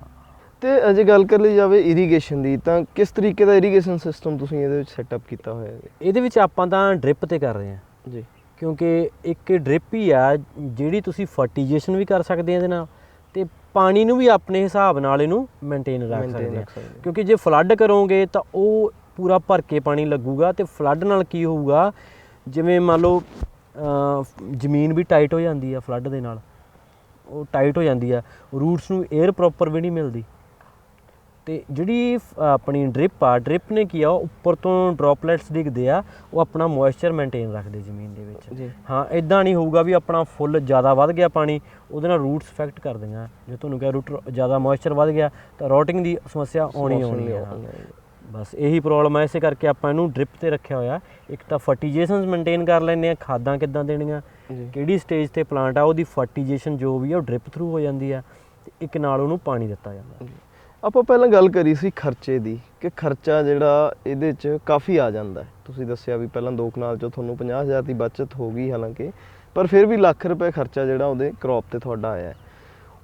ਤੇ ਅਜੇ ਗੱਲ ਕਰ ਲਈ ਜਾਵੇ ਇਰੀਗੇਸ਼ਨ ਦੀ ਤਾਂ ਕਿਸ ਤਰੀਕੇ ਦਾ ਇਰੀਗੇਸ਼ਨ ਸਿਸਟਮ ਤੁਸੀਂ ਇਹਦੇ ਵਿੱਚ ਸੈਟਅਪ ਕੀਤਾ ਹੋਇਆ ਹੈ? ਇਹਦੇ ਵਿੱਚ ਆਪਾਂ ਤਾਂ ਡ੍ਰਿਪ ਤੇ ਕਰ ਰਹੇ ਹਾਂ। ਜੀ। ਕਿਉਂਕਿ ਇੱਕ ਡ੍ਰਿਪ ਹੀ ਆ ਜਿਹੜੀ ਤੁਸੀਂ ਫਰਟੀਜੇਸ਼ਨ ਵੀ ਕਰ ਸਕਦੇ ਆ ਇਹਦੇ ਨਾਲ ਤੇ ਪਾਣੀ ਨੂੰ ਵੀ ਆਪਣੇ ਹਿਸਾਬ ਨਾਲ ਇਹਨੂੰ ਮੇਨਟੇਨ ਰੱਖ ਸਕਦੇ ਆ। ਕਿਉਂਕਿ ਜੇ ਫਲੱਡ ਕਰੋਗੇ ਤਾਂ ਉਹ ਪੂਰਾ ਭਰ ਕੇ ਪਾਣੀ ਲੱਗੂਗਾ ਤੇ ਫਲੱਡ ਨਾਲ ਕੀ ਹੋਊਗਾ ਜਿਵੇਂ ਮੰਨ ਲਓ ਜ਼ਮੀਨ ਵੀ ਟਾਈਟ ਹੋ ਜਾਂਦੀ ਆ ਫਲੱਡ ਦੇ ਨਾਲ ਉਹ ਟਾਈਟ ਹੋ ਜਾਂਦੀ ਆ ਰੂਟਸ ਨੂੰ 에ਅਰ ਪ੍ਰੋਪਰ ਵੀ ਨਹੀਂ ਮਿਲਦੀ ਤੇ ਜਿਹੜੀ ਆਪਣੀ ਡ੍ਰਿਪ ਆ ਡ੍ਰਿਪ ਨੇ ਕੀ ਆ ਉੱਪਰ ਤੋਂ ਡ੍ਰੌਪਲੇਟਸ ਡਿੱਗਦੇ ਆ ਉਹ ਆਪਣਾ ਮੋਇਸਚਰ ਮੇਨਟੇਨ ਰੱਖਦੇ ਜ਼ਮੀਨ ਦੇ ਵਿੱਚ। ਹਾਂ ਇਦਾਂ ਨਹੀਂ ਹੋਊਗਾ ਵੀ ਆਪਣਾ ਫੁੱਲ ਜ਼ਿਆਦਾ ਵੱਧ ਗਿਆ ਪਾਣੀ ਉਹਦੇ ਨਾਲ ਰੂਟਸ ਇਫੈਕਟ ਕਰਦੀਆਂ ਜੇ ਤੁਹਾਨੂੰ ਕਿਹਾ ਰੂਟ ਜ਼ਿਆਦਾ ਮੋਇਸਚਰ ਵੱਧ ਗਿਆ ਤਾਂ ਰੋਟਿੰਗ ਦੀ ਸਮੱਸਿਆ ਆਉਣੀ ਆਉਣੀ ਹੈ। ਬਸ ਇਹੀ ਪ੍ਰੋਬਲਮ ਹੈ ਇਸੇ ਕਰਕੇ ਆਪਾਂ ਇਹਨੂੰ ਡ੍ਰਿਪ ਤੇ ਰੱਖਿਆ ਹੋਇਆ। ਇੱਕ ਤਾਂ ਫਰਟੀਜੇਸ਼ਨਸ ਮੇਨਟੇਨ ਕਰ ਲੈਂਦੇ ਆ ਖਾਦਾਂ ਕਿੱਦਾਂ ਦੇਣੀਆਂ ਕਿਹੜੀ ਸਟੇਜ ਤੇ ਪਲਾਂਟ ਆ ਉਹਦੀ ਫਰਟੀਜੇਸ਼ਨ ਜੋ ਵੀ ਆ ਉਹ ਡ੍ਰਿਪ ਥਰੂ ਹੋ ਜਾਂਦੀ ਆ ਤੇ ਇੱਕ ਨਾਲ ਉਹਨੂੰ ਪਾਣੀ ਦਿੱਤਾ ਜਾਂਦਾ। ਆਪਾਂ ਪਹਿਲਾਂ ਗੱਲ ਕਰੀ ਸੀ ਖਰਚੇ ਦੀ, ਕਿ ਖਰਚਾ ਜਿਹੜਾ ਇਹਦੇ 'ਚ ਕਾਫੀ ਆ ਜਾਂਦਾ ਹੈ। ਤੁਸੀਂ ਦੱਸਿਆ ਵੀ ਪਹਿਲਾਂ ਦੋ ਕਨਾਲ 'ਚੋਂ ਤੁਹਾਨੂੰ 50000 ਦੀ ਬਚਤ ਹੋ ਗਈ ਹਾਲਾਂਕਿ, ਪਰ ਫਿਰ ਵੀ ਲੱਖ ਰੁਪਏ ਖਰਚਾ ਜਿਹੜਾ ਉਹਦੇ ਕ੍ਰੌਪ ਤੇ ਤੁਹਾਡਾ ਆਇਆ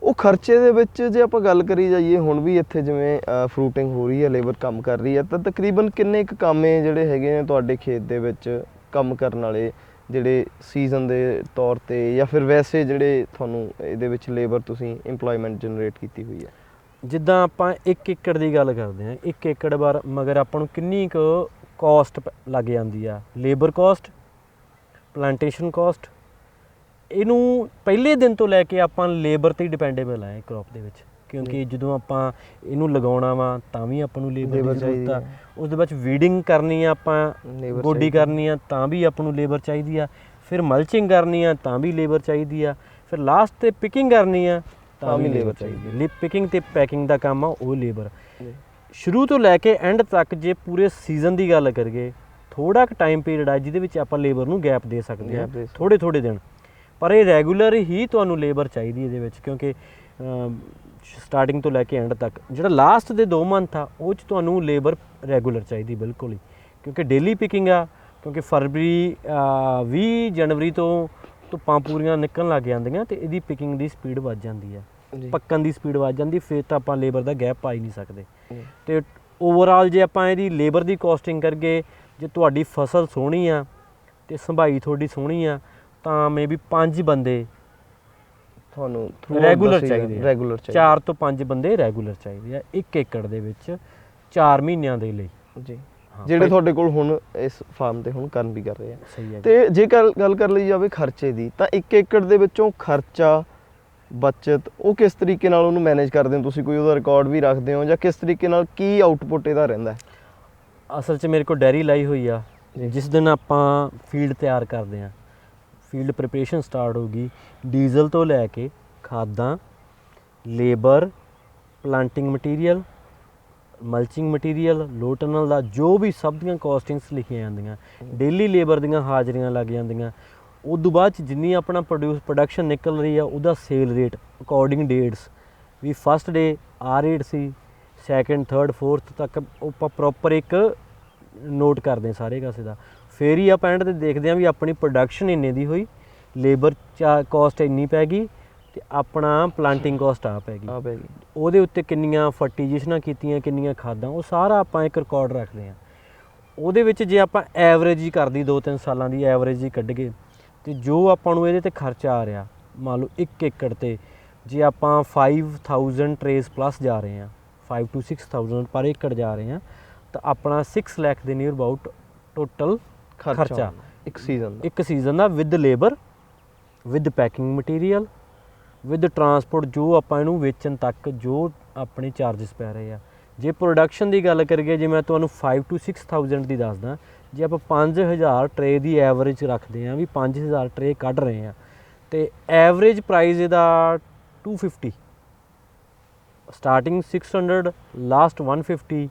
ਉਹ ਖਰਚੇ ਦੇ ਵਿੱਚ ਜੇ ਆਪਾਂ ਗੱਲ ਕਰੀ ਜਾਈਏ, ਹੁਣ ਵੀ ਇੱਥੇ ਜਿਵੇਂ ਫਰੂਟਿੰਗ ਹੋ ਰਹੀ ਹੈ ਲੇਬਰ ਕੰਮ ਕਰ ਰਹੀ ਹੈ, ਤਾਂ ਤਕਰੀਬਨ ਕਿੰਨੇ ਕੁ ਕਾਮੇ ਜਿਹੜੇ ਹੈਗੇ ਨੇ ਤੁਹਾਡੇ ਖੇਤ ਦੇ ਵਿੱਚ ਕੰਮ ਕਰਨ ਵਾਲੇ ਜਿਹੜੇ ਸੀਜ਼ਨ ਦੇ ਤੌਰ ਤੇ ਜਾਂ ਫਿਰ ਵੈਸੇ ਜਿਹੜੇ ਤੁਹਾਨੂੰ ਇਹਦੇ ਵਿੱਚ ਲੇਬਰ ਤੁਸੀਂ EMPLOYMENT ਜਨਰੇਟ ਕੀਤੀ ਹੋਈ ਹੈ? ਜਿੱਦਾਂ ਆਪਾਂ 1 ਏਕੜ ਦੀ ਗੱਲ ਕਰਦੇ ਹਾਂ 1 ਏਕੜ ਬਾਰ ਮਗਰ ਆਪਾਂ ਨੂੰ ਕਿੰਨੀ ਕੁ ਕਾਸਟ ਲੱਗ ਜਾਂਦੀ ਆ? ਲੇਬਰ ਕਾਸਟ ਪਲਾਂਟੇਸ਼ਨ ਕਾਸਟ ਇਹਨੂੰ ਪਹਿਲੇ ਦਿਨ ਤੋਂ ਲੈ ਕੇ ਆਪਾਂ ਲੇਬਰ ਤੇ ਡਿਪੈਂਡੇਬਲ ਆ ਇਹ ਕ੍ਰੌਪ ਦੇ ਵਿੱਚ। ਕਿਉਂਕਿ ਜਦੋਂ ਆਪਾਂ ਇਹਨੂੰ ਲਗਾਉਣਾ ਵਾ ਤਾਂ ਵੀ ਆਪਾਂ ਨੂੰ ਲੇਬਰ ਦੀ ਜ਼ਰੂਰਤ ਆ। ਉਸ ਦੇ ਵਿੱਚ ਵੀਡਿੰਗ ਕਰਨੀ ਆ ਆਪਾਂ ਗੋਡੀ। ਕਰਨੀ ਆ ਤਾਂ ਵੀ ਆਪਾਂ ਨੂੰ ਲੇਬਰ ਚਾਹੀਦੀ ਆ। ਫਿਰ ਮਲਚਿੰਗ ਕਰਨੀ ਆ ਤਾਂ ਵੀ ਲੇਬਰ ਚਾਹੀਦੀ ਆ। ਫਿਰ ਲਾਸਟ ਤੇ ਪਿਕਿੰਗ ਕਰਨੀ ਆ ਤਾਂ ਵੀ ਲੇਬਰ ਚਾਹੀਦੀ ਲਿਪ ਪਿਕਿੰਗ ਤੇ ਪੈਕਿੰਗ ਦਾ ਕੰਮ ਆ ਉਹ ਲੇਬਰ ਸ਼ੁਰੂ ਤੋਂ ਲੈ ਕੇ ਐਂਡ ਤੱਕ ਜੇ ਪੂਰੇ ਸੀਜ਼ਨ ਦੀ ਗੱਲ ਕਰੀਏ ਥੋੜਾ ਕੁ ਟਾਈਮ ਪੀਰੀਅਡ ਆ ਜਿਹਦੇ ਵਿੱਚ ਆਪਾਂ ਲੇਬਰ ਨੂੰ ਗੈਪ ਦੇ ਸਕਦੇ ਸਕਦੇ। ਥੋੜੇ ਥੋੜੇ ਦਿਨ। ਪਰ ਇਹ ਰੈਗੂਲਰ ਹੀ ਤੁਹਾਨੂੰ ਲੇਬਰ ਚਾਹੀਦੀ ਇਹਦੇ ਵਿੱਚ ਕਿਉਂਕਿ ਸਟਾਰਟਿੰਗ ਤੋਂ ਲੈ ਕੇ ਐਂਡ ਤੱਕ ਜਿਹੜਾ ਲਾਸਟ ਦੇ 2 ਮੰਥ ਆ ਉਹ ਚ ਤੁਹਾਨੂੰ ਲੇਬਰ ਰੈਗੂਲਰ ਚਾਹੀਦੀ ਬਿਲਕੁਲ ਹੀ। ਕਿਉਂਕਿ ਡੇਲੀ ਪਿਕਿੰਗ ਆ ਕਿਉਂਕਿ ਫਰਵਰੀ ਅਹ, 20 ਜਨਵਰੀ ਤੋਂ ਧੁੱਪਾਂ ਪੂਰੀਆਂ ਨਿਕਲਣ ਲੱਗ ਜਾਂਦੀਆਂ ਤੇ ਇਹਦੀ ਪਿਕਿੰਗ ਦੀ ਸਪੀਡ ਵੱਧ ਜਾਂਦੀ ਆ ਪੱਕਣ ਦੀ ਸਪੀਡ ਵੱਧ ਜਾਂਦੀ ਫਿਰ ਤਾਂ ਆਪਾਂ ਲੇਬਰ ਦਾ ਗੈਪ ਪਾ ਹੀ ਨਹੀਂ ਸਕਦੇ। ਤੇ ਓਵਰਆਲ ਜੇ ਆਪਾਂ ਇਹਦੀ ਲੇਬਰ ਦੀ ਕਾਸਟਿੰਗ ਕਰਗੇ ਜੇ ਤੁਹਾਡੀ ਫਸਲ ਸੋਹਣੀ ਆ ਤੇ ਸੰਭਾਈ ਤੁਹਾਡੀ ਸੋਹਣੀ ਆ ਤਾਂ ਮੇਬੀ 5 ਬੰਦੇ ਤੁਹਾਨੂੰ ਰੈਗੂਲਰ ਚਾਹੀਦੇ ਰੈਗੂਲਰ ਚਾਹੀਦੇ 4 ਤੋਂ 5 ਬੰਦੇ ਰੈਗੂਲਰ ਚਾਹੀਦੇ ਆ 1 ਏਕੜ ਦੇ ਵਿੱਚ 4 ਮਹੀਨਿਆਂ ਦੇ ਲਈ। ਜੀ। ਜਿਹੜੇ ਤੁਹਾਡੇ ਕੋਲ ਹੁਣ ਇਸ ਫਾਰਮ ਤੇ ਹੁਣ ਕੰਮ ਵੀ ਕਰ ਰਹੇ ਆ। ਤੇ ਜੇ ਗੱਲ ਗੱਲ ਕਰ ਲਈ ਜਾਵੇ ਖਰਚੇ ਦੀ ਤਾਂ 1 ਏਕੜ ਦੇ ਵਿੱਚੋਂ ਖਰਚਾ ਬਚਤ ਉਹ ਕਿਸ ਤਰੀਕੇ ਨਾਲ ਉਹਨੂੰ ਮੈਨੇਜ ਕਰਦੇ ਹੋ? ਤੁਸੀਂ ਕੋਈ ਉਹਦਾ ਰਿਕਾਰਡ ਵੀ ਰੱਖਦੇ ਹੋ ਜਾਂ ਕਿਸ ਤਰੀਕੇ ਨਾਲ ਕੀ ਆਊਟਪੁੱਟ ਇਹਦਾ ਰਹਿੰਦਾ ਹੈ? ਅਸਲ 'ਚ ਮੇਰੇ ਕੋਲ ਡੈਰੀ ਲਾਈ ਹੋਈ ਆ। ਜਿਸ ਦਿਨ ਆਪਾਂ ਫੀਲਡ ਤਿਆਰ ਕਰਦੇ ਆ ਫੀਲਡ ਪ੍ਰੀਪਰੇਸ਼ਨ ਸਟਾਰਟ ਹੋਗੀ ਡੀਜ਼ਲ ਤੋਂ ਲੈ ਕੇ ਖਾਦਾਂ labour planting material mulching material low tunnel ਦਾ ਜੋ ਵੀ ਸਭ ਦੀਆਂ ਕਾਸਟਿੰਗਸ ਲਿਖੀਆਂ ਜਾਂਦੀਆਂ ਡੇਲੀ ਲੇਬਰ ਦੀਆਂ ਹਾਜ਼ਰੀਆਂ ਲੱਗ ਜਾਂਦੀਆਂ ਉਸ ਤੋਂ ਬਾਅਦ 'ਚ ਜਿੰਨੀ ਆਪਣਾ ਪ੍ਰੋਡਿਊਸ ਪ੍ਰੋਡਕਸ਼ਨ ਨਿਕਲ ਰਹੀ ਆ ਉਹਦਾ ਸੇਲ ਰੇਟ ਅਕੋਰਡਿੰਗ ਡੇਟਸ ਵੀ ਫਸਟ ਡੇ ਆ ਰੇਟ ਸੀ ਸੈਕੰਡ ਥਰਡ ਫੋਰਥ ਤੱਕ ਉਹ ਆਪਾਂ ਪ੍ਰੋਪਰ ਇੱਕ ਨੋਟ ਕਰਦੇ ਹਾਂ ਸਾਰੇ ਕਾਸੇ ਦਾ। ਫੇਰ ਹੀ ਆਪਾਂ ਐਂਡ ਤੇ ਦੇਖਦੇ ਹਾਂ ਵੀ ਆਪਣੀ ਪ੍ਰੋਡਕਸ਼ਨ ਇੰਨੇ ਦੀ ਹੋਈ ਲੇਬਰ ਕਾਸਟ ਇੰਨੀ ਪੈ ਗਈ ਤੇ ਆਪਣਾ ਪਲਾਂਟਿੰਗ ਕਾਸਟ ਆ ਪੈ ਗਈ। ਆ ਪੈ ਗਈ। ਉਹਦੇ ਉੱਤੇ ਕਿੰਨੀਆਂ ਫਰਟੀਜੇਸ਼ਨਾਂ ਕੀਤੀਆਂ ਕਿੰਨੀਆਂ ਖਾਦਾਂ ਉਹ ਸਾਰਾ ਆਪਾਂ ਇੱਕ ਰਿਕਾਰਡ ਰੱਖਦੇ ਹਾਂ। ਉਹਦੇ ਵਿੱਚ ਜੇ ਆਪਾਂ ਐਵਰੇਜ ਹੀ ਕਰਦੀ 2-3 ਸਾਲਾਂ ਦੀ ਐਵਰੇਜ ਹੀ ਕੱਢ ਕੇ ਤੇ ਜੋ ਆਪਾਂ ਨੂੰ ਇਹਦੇ ਤੇ ਖਰਚਾ ਆ ਰਿਹਾ ਮੰਨ ਲਓ 1 ਏਕੜ ਤੇ ਜੇ ਆਪਾਂ 5000 ਟਰੇਸ ਪਲੱਸ ਜਾ ਰਹੇ ਹਾਂ 5 to 6000 ਪਰ ਏਕੜ ਜਾ ਰਹੇ ਹਾਂ ਤਾਂ ਆਪਣਾ 6 ਲੱਖ ਦੇ ਨੀਅਰ ਅਬਾਊਟ ਟੋਟਲ ਖਰਚਾ ਇੱਕ ਸੀਜ਼ਨ ਦਾ। ਇੱਕ season the with labour with packing material with transport ਜੋ ਆਪਾਂ ਇਹਨੂੰ ਵੇਚਣ ਤੱਕ ਜੋ ਆਪਣੇ ਚਾਰजेस ਪੈ ਰਹੇ ਆ। ਜੇ ਪ੍ਰੋਡਕਸ਼ਨ ਦੀ ਗੱਲ ਕਰੀਏ ਜੇ ਮੈਂ ਤੁਹਾਨੂੰ 5 to 6000 ਦੀ ਦੱਸਦਾ ਜੇ ਆਪਾਂ 5000 ਟਰੇ ਦੀ ਐਵਰੇਜ ਰੱਖਦੇ ਆ ਵੀ 5000 ਟਰੇ ਕੱਢ ਰਹੇ ਆ ਤੇ ਐਵਰੇਜ ਪ੍ਰਾਈਸ ਇਹਦਾ 250 ਸਟਾਰਟਿੰਗ 600 ਲਾਸਟ 150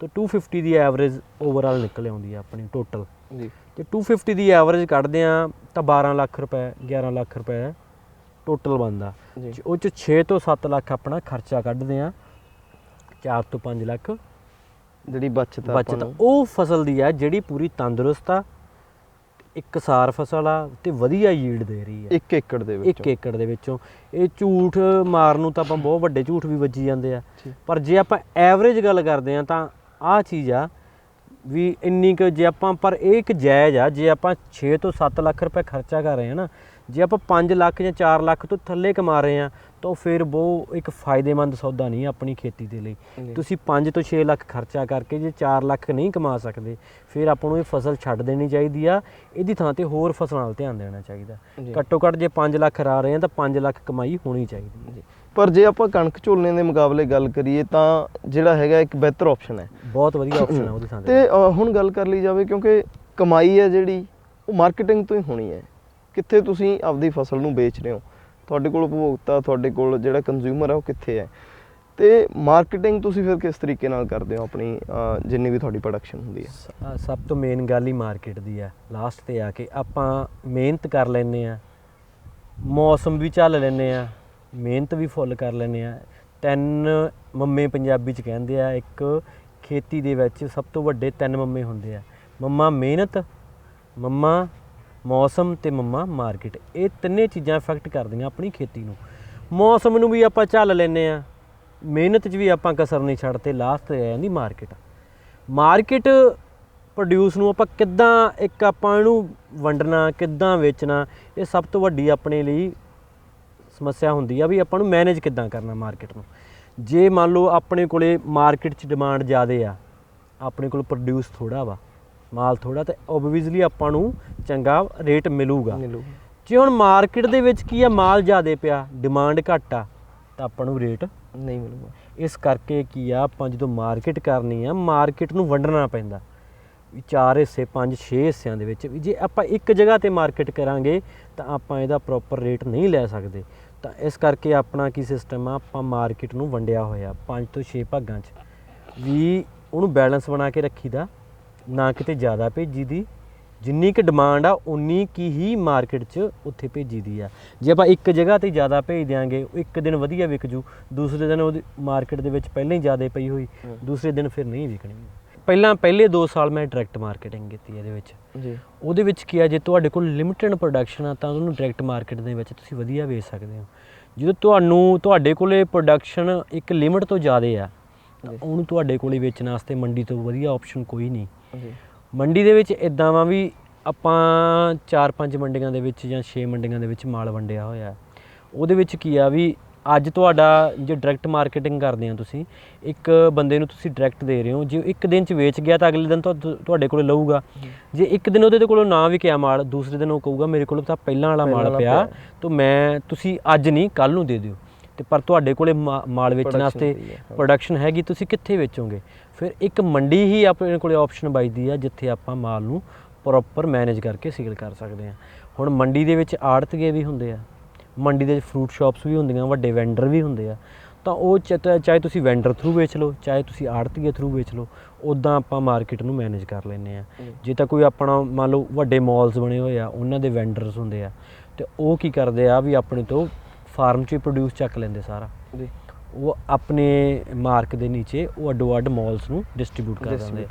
ਤੇ 250 ਦੀ ਐਵਰੇਜ ਓਵਰਆਲ ਨਿਕਲ ਆਉਂਦੀ ਆ ਆਪਣੀ ਟੋਟਲ ਜੀ। ਤੇ 250 ਦੀ ਐਵਰੇਜ ਕੱਢਦੇ ਆ ਤਾਂ 12 ਲੱਖ ਰੁਪਏ 11 ਲੱਖ ਰੁਪਏ ਟੋਟਲ ਬਣਦਾ। ਜੀ। ਉਹ ਚ 6 ਤੋਂ 7 ਲੱਖ ਆਪਣਾ ਖਰਚਾ ਕੱਢਦੇ ਆ 4 ਤੋਂ 5 ਲੱਖ ਜਿਹੜੀ ਬਚਤ ਆ ਬਚਤ ਉਹ ਫਸਲ ਦੀ ਆ ਜਿਹੜੀ ਪੂਰੀ ਤੰਦਰੁਸਤ ਆ ਇੱਕਸਾਰ ਫਸਲ ਆ ਤੇ ਵਧੀਆ ਯੀਲਡ ਦੇ ਰਹੀ ਆ। 1 ਏਕੜ ਦੇ ਵਿੱਚ। ਇੱਕ ਏਕੜ ਦੇ ਵਿੱਚੋਂ। ਇਹ ਝੂਠ ਮਾਰਨ ਨੂੰ ਤਾਂ ਆਪਾਂ ਬਹੁਤ ਵੱਡੇ ਝੂਠ ਵੀ ਵੱਜੀ ਜਾਂਦੇ ਆ। ਪਰ ਜੇ ਆਪਾਂ ਐਵਰੇਜ ਗੱਲ ਕਰਦੇ ਆ ਤਾਂ ਆਹ ਚੀਜ਼ ਆ ਵੀ ਇੰਨੀ ਕੁ ਜੇ ਆਪਾਂ ਪਰ ਇਹ ਇੱਕ ਜਾਇਜ਼ ਆ ਜੇ ਆਪਾਂ 6 ਤੋਂ 7 ਲੱਖ ਰੁਪਏ ਖਰਚਾ ਕਰ ਰਹੇ ਹਾਂ ਨਾ ਜੇ ਆਪਾਂ 5 ਲੱਖ ਜਾਂ 4 ਲੱਖ ਤੋਂ ਥੱਲੇ ਕਮਾ ਰਹੇ ਹਾਂ ਤਾਂ ਫਿਰ ਉਹ ਇੱਕ ਫਾਇਦੇਮੰਦ ਸੌਦਾ ਨਹੀਂ ਆਪਣੀ ਖੇਤੀ ਦੇ ਲਈ। ਜੀ। ਤੁਸੀਂ 5 ਤੋਂ 6 ਲੱਖ ਖਰਚਾ ਕਰਕੇ ਜੇ 4 ਲੱਖ ਨਹੀਂ ਕਮਾ ਸਕਦੇ ਫਿਰ ਆਪਾਂ ਨੂੰ ਇਹ ਫਸਲ ਛੱਡ ਦੇਣੀ ਚਾਹੀਦੀ ਆ। ਇਹਦੀ ਥਾਂ ਤੇ ਹੋਰ ਫਸਲਾਂ ਵੱਲ ਧਿਆਨ ਦੇਣਾ ਚਾਹੀਦਾ। ਜੀ। ਘੱਟੋ ਘੱਟ ਜੇ 5 ਲੱਖ ਰਾ ਰਹੇ ਹਾਂ ਤਾਂ 5 ਲੱਖ ਕਮਾਈ ਹੋਣੀ ਚਾਹੀਦੀ ਹੈ। ਪਰ ਜੇ ਆਪਾਂ ਕਣਕ ਝੋਨੇ ਦੇ ਮੁਕਾਬਲੇ ਗੱਲ ਕਰੀਏ ਤਾਂ ਜਿਹੜਾ ਹੈਗਾ ਇੱਕ ਬਿਹਤਰ ਆਪਸ਼ਨ ਹੈ। ਬਹੁਤ ਵਧੀਆ ਆਪਸ਼ਨ ਹੈ ਉਹਦੀ ਥਾਂ ਤੇ। ਤੇ ਅ, ਹੁਣ ਗੱਲ ਕਰ ਲਈ ਜਾਵੇ ਕਿਉਂਕਿ ਕਮਾਈ ਹੈ ਜਿਹੜੀ ਉਹ ਮਾਰਕੀਟਿੰਗ ਤੋਂ ਹੀ ਹੋਣੀ ਹੈ। ਕਿੱਥੇ ਤੁਸੀਂ ਆਪਦੀ ਫਸਲ ਨੂੰ ਵੇਚ ਰਹੇ ਹੋ? ਤੁਹਾਡੇ ਕੋਲ ਉਪਭੋਗਤਾ, ਤੁਹਾਡੇ ਕੋਲ ਜਿਹੜਾ ਕੰਜ਼ਿਊਮਰ ਹੈ ਉਹ ਕਿੱਥੇ ਹੈ? ਤੇ ਮਾਰਕੀਟਿੰਗ ਤੁਸੀਂ ਫਿਰ ਕਿਸ ਤਰੀਕੇ ਨਾਲ ਕਰਦੇ ਹੋ ਆਪਣੀ ਜਿੰਨੀ ਵੀ ਤੁਹਾਡੀ ਪ੍ਰੋਡਕਸ਼ਨ ਹੁੰਦੀ ਹੈ? ਸਭ ਤੋਂ ਮੇਨ ਗੱਲ ਹੀ ਮਾਰਕੀਟ ਦੀ ਹੈ। ਲਾਸਟ ਤੇ ਆ ਕੇ ਆਪਾਂ ਮਿਹਨਤ ਕਰ ਲੈਨੇ ਆ ਮੌਸਮ ਵੀ ਝੱਲ ਲੈਨੇ ਆ ਮਿਹਨਤ ਵੀ ਫੁੱਲ ਕਰ ਲੈਨੇ ਆ ਤਿੰਨ ਮੰਮੇ ਪੰਜਾਬੀ ਚ ਕਹਿੰਦੇ ਆ, ਇੱਕ ਖੇਤੀ ਦੇ ਵਿੱਚ ਸਭ ਤੋਂ ਵੱਡੇ ਤਿੰਨ ਮੰਮੇ ਹੁੰਦੇ ਆ। ਮੰਮਾ ਮਿਹਨਤ, ਮੰਮਾ ਮੌਸਮ ਤੇ ਮੰਮਾ ਮਾਰਕੀਟ। ਇਹ ਤਿੰਨੇ ਚੀਜ਼ਾਂ ਇਫੈਕਟ ਕਰਦੀਆਂ ਆਪਣੀ ਖੇਤੀ ਨੂੰ। ਮੌਸਮ ਨੂੰ ਵੀ ਆਪਾਂ ਝੱਲ ਲੈਨੇ ਆ ਮਿਹਨਤ 'ਚ ਵੀ ਆਪਾਂ ਕਸਰ ਨਹੀਂ ਛੱਡਦੇ, ਲਾਸਟ ਤੇ ਆ ਜਾਂਦੀ ਮਾਰਕੀਟ। ਮਾਰਕੀਟ ਪ੍ਰੋਡਿਊਸ ਨੂੰ ਆਪਾਂ ਕਿੱਦਾਂ ਇੱਕ ਆਪਾਂ ਇਹਨੂੰ ਵੰਡਣਾ, ਕਿੱਦਾਂ ਵੇਚਣਾ, ਇਹ ਸਭ ਤੋਂ ਵੱਡੀ ਆਪਣੇ ਲਈ ਸਮੱਸਿਆ ਹੁੰਦੀ ਆ ਵੀ ਆਪਾਂ ਨੂੰ ਮੈਨੇਜ ਕਿੱਦਾਂ ਕਰਨਾ ਮਾਰਕੀਟ ਨੂੰ। ਜੇ ਮੰਨ ਲਓ ਆਪਣੇ ਕੋਲੇ ਮਾਰਕੀਟ 'ਚ ਡਿਮਾਂਡ ਜ਼ਿਆਦੇ ਆ, ਆਪਣੇ ਕੋਲ ਪ੍ਰੋਡਿਊਸ ਥੋੜਾ ਵਾ ਮਾਲ ਥੋੜਾ ਤੇ ਓਬਵੀਅਸਲੀ ਆਪਾਂ ਨੂੰ ਚੰਗਾ ਰੇਟ ਮਿਲੂਗਾ। ਮਿਲੂ ਜੇ ਹੁਣ ਮਾਰਕੀਟ ਦੇ ਵਿੱਚ ਕੀ ਆ ਮਾਲ ਜ਼ਿਆਦੇ ਪਿਆ ਡਿਮਾਂਡ ਘੱਟ ਆ ਤਾਂ ਆਪਾਂ ਨੂੰ ਰੇਟ ਨਹੀਂ ਮਿਲੂਗਾ। ਇਸ ਕਰਕੇ ਕੀ ਆ ਆਪਾਂ ਜਦੋਂ ਮਾਰਕੀਟ ਕਰਨੀ ਆ ਮਾਰਕੀਟ ਨੂੰ ਵੰਡਣਾ ਪੈਂਦਾ। ਵੀ ਚਾਰ ਹਿੱਸੇ ਪੰਜ ਛੇ ਹਿੱਸਿਆਂ ਦੇ ਵਿੱਚ ਵੀ ਜੇ ਆਪਾਂ ਇੱਕ ਜਗ੍ਹਾ ਤੇ ਮਾਰਕੀਟ ਕਰਾਂਗੇ ਤਾਂ ਆਪਾਂ ਇਹਦਾ ਪ੍ਰੋਪਰ ਰੇਟ ਨਹੀਂ ਲੈ ਸਕਦੇ। ਤਾਂ ਇਸ ਕਰਕੇ ਆਪਣਾ ਕੀ ਸਿਸਟਮ ਆ ਆਪਾਂ ਮਾਰਕੀਟ ਨੂੰ ਵੰਡਿਆ ਹੋਇਆ ਪੰਜ ਤੋਂ 6 ਭਾਗਾਂ 'ਚ। ਵੀ ਉਹਨੂੰ ਬੈਲੈਂਸ ਬਣਾ ਕੇ ਰੱਖੀਦਾ। ਨਾ ਕਿਤੇ ਜ਼ਿਆਦਾ ਭੇਜੀ ਦੀ। ਜਿੰਨੀ ਕਿ ਡਿਮਾਂਡ ਆ ਉਨੀ ਕੀ ਹੀ ਮਾਰਕੀਟ 'ਚ ਉੱਥੇ ਭੇਜੀ ਦੀ ਆ। ਜੇ ਆਪਾਂ ਇੱਕ ਜਗ੍ਹਾ ਤੇ ਜ਼ਿਆਦਾ ਭੇਜ ਦਿਆਂਗੇ ਉਹ ਇੱਕ ਦਿਨ ਵਧੀਆ ਵਿਕ ਜੂ ਦੂਸਰੇ ਦਿਨ ਉਹਦੀ ਮਾਰਕੀਟ ਦੇ ਵਿੱਚ ਪਹਿਲਾਂ ਹੀ ਜ਼ਿਆਦਾ ਪਈ ਹੋਈ ਦੂਸਰੇ ਦਿਨ ਫਿਰ ਨਹੀਂ ਵਿਕਣੀ। ਪਹਿਲਾਂ ਪਹਿਲੇ 2 ਸਾਲ ਮੈਂ ਡਾਇਰੈਕਟ ਮਾਰਕੀਟਿੰਗ ਕੀਤੀ ਇਹਦੇ ਵਿੱਚ। ਜੀ। ਉਹਦੇ ਵਿੱਚ ਕੀ ਆ ਜੇ ਤੁਹਾਡੇ ਕੋਲ ਲਿਮਿਟਡ ਪ੍ਰੋਡਕਸ਼ਨ ਆ ਤਾਂ ਉਹਨੂੰ ਡਾਇਰੈਕਟ ਮਾਰਕੀਟ ਦੇ ਵਿੱਚ ਤੁਸੀਂ ਵਧੀਆ ਵੇਚ ਸਕਦੇ ਹੋ। ਜਦੋਂ ਤੁਹਾਨੂੰ ਤੁਹਾਡੇ ਕੋਲੇ ਪ੍ਰੋਡਕਸ਼ਨ ਇੱਕ ਲਿਮਿਟ ਤੋਂ ਜ਼ਿਆਦਾ ਆ ਤਾਂ। ਉਹਨੂੰ ਤੁਹਾਡੇ ਕੋਲੇ ਵੇਚਣ ਵਾਸਤੇ ਮੰਡੀ ਤੋਂ ਵਧੀਆ ਆਪਸ਼ਨ ਕੋਈ ਨਹੀਂ। ਮੰਡੀ ਦੇ ਵਿੱਚ ਇਦਾਂ ਵਾ ਵੀ ਆਪਾਂ 4-5 ਮੰਡੀਆਂ ਦੇ ਵਿੱਚ ਜਾਂ 6 ਮੰਡੀਆਂ ਦੇ ਵਿੱਚ ਮਾਲ ਵੰਡਿਆ ਹੋਇਆ। ਉਹਦੇ ਵਿੱਚ ਕੀ ਆ ਵੀ ਅੱਜ ਤੁਹਾਡਾ ਜੇ ਡਾਇਰੈਕਟ ਮਾਰਕੀਟਿੰਗ ਕਰਦੇ ਆ ਤੁਸੀਂ ਇੱਕ ਬੰਦੇ ਨੂੰ ਤੁਸੀਂ ਡਾਇਰੈਕਟ ਦੇ ਰਹੇ ਹੋ। ਜੇ ਇੱਕ ਦਿਨ ਚ ਵੇਚ ਗਿਆ ਤਾਂ ਅਗਲੇ ਦਿਨ ਤੁਹਾ- ਤੁਹਾਡੇ ਕੋਲੇ ਲਊਗਾ। ਜੇ ਇੱਕ ਦਿਨ ਉਹਦੇ ਕੋਲੋਂ ਨਾ ਵਿਕਿਆ ਮਾਲ ਦੂਸਰੇ ਦਿਨ ਉਹ ਕਹੂਗਾ ਮੇਰੇ ਕੋਲ ਤਾਂ ਪਹਿਲਾਂ ਵਾਲਾ ਮਾਲ ਪਿਆ। ਤਾਂ ਮੈਂ ਤੁਸੀਂ ਅੱਜ ਨਹੀਂ ਕੱਲ ਨੂੰ ਦੇ ਦਿਓ। ਤੇ ਪਰ ਤੁਹਾਡੇ ਕੋਲੇ ਮਾਲ ਵੇਚਣ ਵਾਸਤੇ ਹੈ, ਹਾਂ। ਪ੍ਰੋਡਕਸ਼ਨ ਹੈਗੀ ਤੁਸੀਂ ਕਿੱਥੇ ਵੇਚੋਗੇ? ਫਿਰ ਇੱਕ ਮੰਡੀ ਹੀ ਆਪਣੇ ਕੋਲੇ ਆਪਸ਼ਨ ਬਚਦੀ ਆ ਜਿੱਥੇ ਆਪਾਂ ਮਾਲ ਨੂੰ ਪ੍ਰੋਪਰ ਮੈਨੇਜ ਕਰਕੇ ਸੇਲ ਕਰ ਸਕਦੇ ਹਾਂ ਹੁਣ ਮੰਡੀ ਦੇ ਵਿੱਚ ਆੜਤੀਏ ਵੀ ਹੁੰਦੇ ਆ ਮੰਡੀ ਦੇ ਵਿੱਚ ਫਰੂਟ ਸ਼ਾਪਸ ਵੀ ਹੁੰਦੀਆਂ ਵੱਡੇ ਵੈਂਡਰ ਵੀ ਹੁੰਦੇ ਆ ਤਾਂ ਉਹ ਚਾਹੇ ਤੁਸੀਂ ਵੈਂਡਰ ਥਰੂ ਵੇਚ ਲਓ ਚਾਹੇ ਤੁਸੀਂ ਆੜਤੀਏ ਥਰੂ ਵੇਚ ਲਓ ਉਦਾਂ ਆਪਾਂ ਮਾਰਕੀਟ ਨੂੰ ਮੈਨੇਜ ਕਰ ਲੈਂਦੇ ਆ। ਜੇ ਤਾਂ ਕੋਈ ਆਪਣਾ ਮੰਨ ਲਓ ਵੱਡੇ ਮਾਲਸ ਬਣੇ ਹੋਏ ਆ ਉਹਨਾਂ ਦੇ ਵੈਂਡਰਸ ਹੁੰਦੇ ਆ ਤੇ ਉਹ ਕੀ ਕਰਦੇ ਆ ਵੀ ਆਪਣੇ ਤੋਂ ਫਾਰਮ 'ਚ ਪ੍ਰੋਡਿਊਸ ਚੱਕ ਲੈਂਦੇ ਸਾਰਾ। ਜੀ। ਉਹ ਆਪਣੇ ਮਾਰਕ ਦੇ ਨੀਚੇ ਉਹ ਅੱਡੋ ਅੱਡ ਮਾਲਸ ਨੂੰ ਡਿਸਟ੍ਰੀਬਿਊਟ ਕਰ ਦਿੰਦੇ।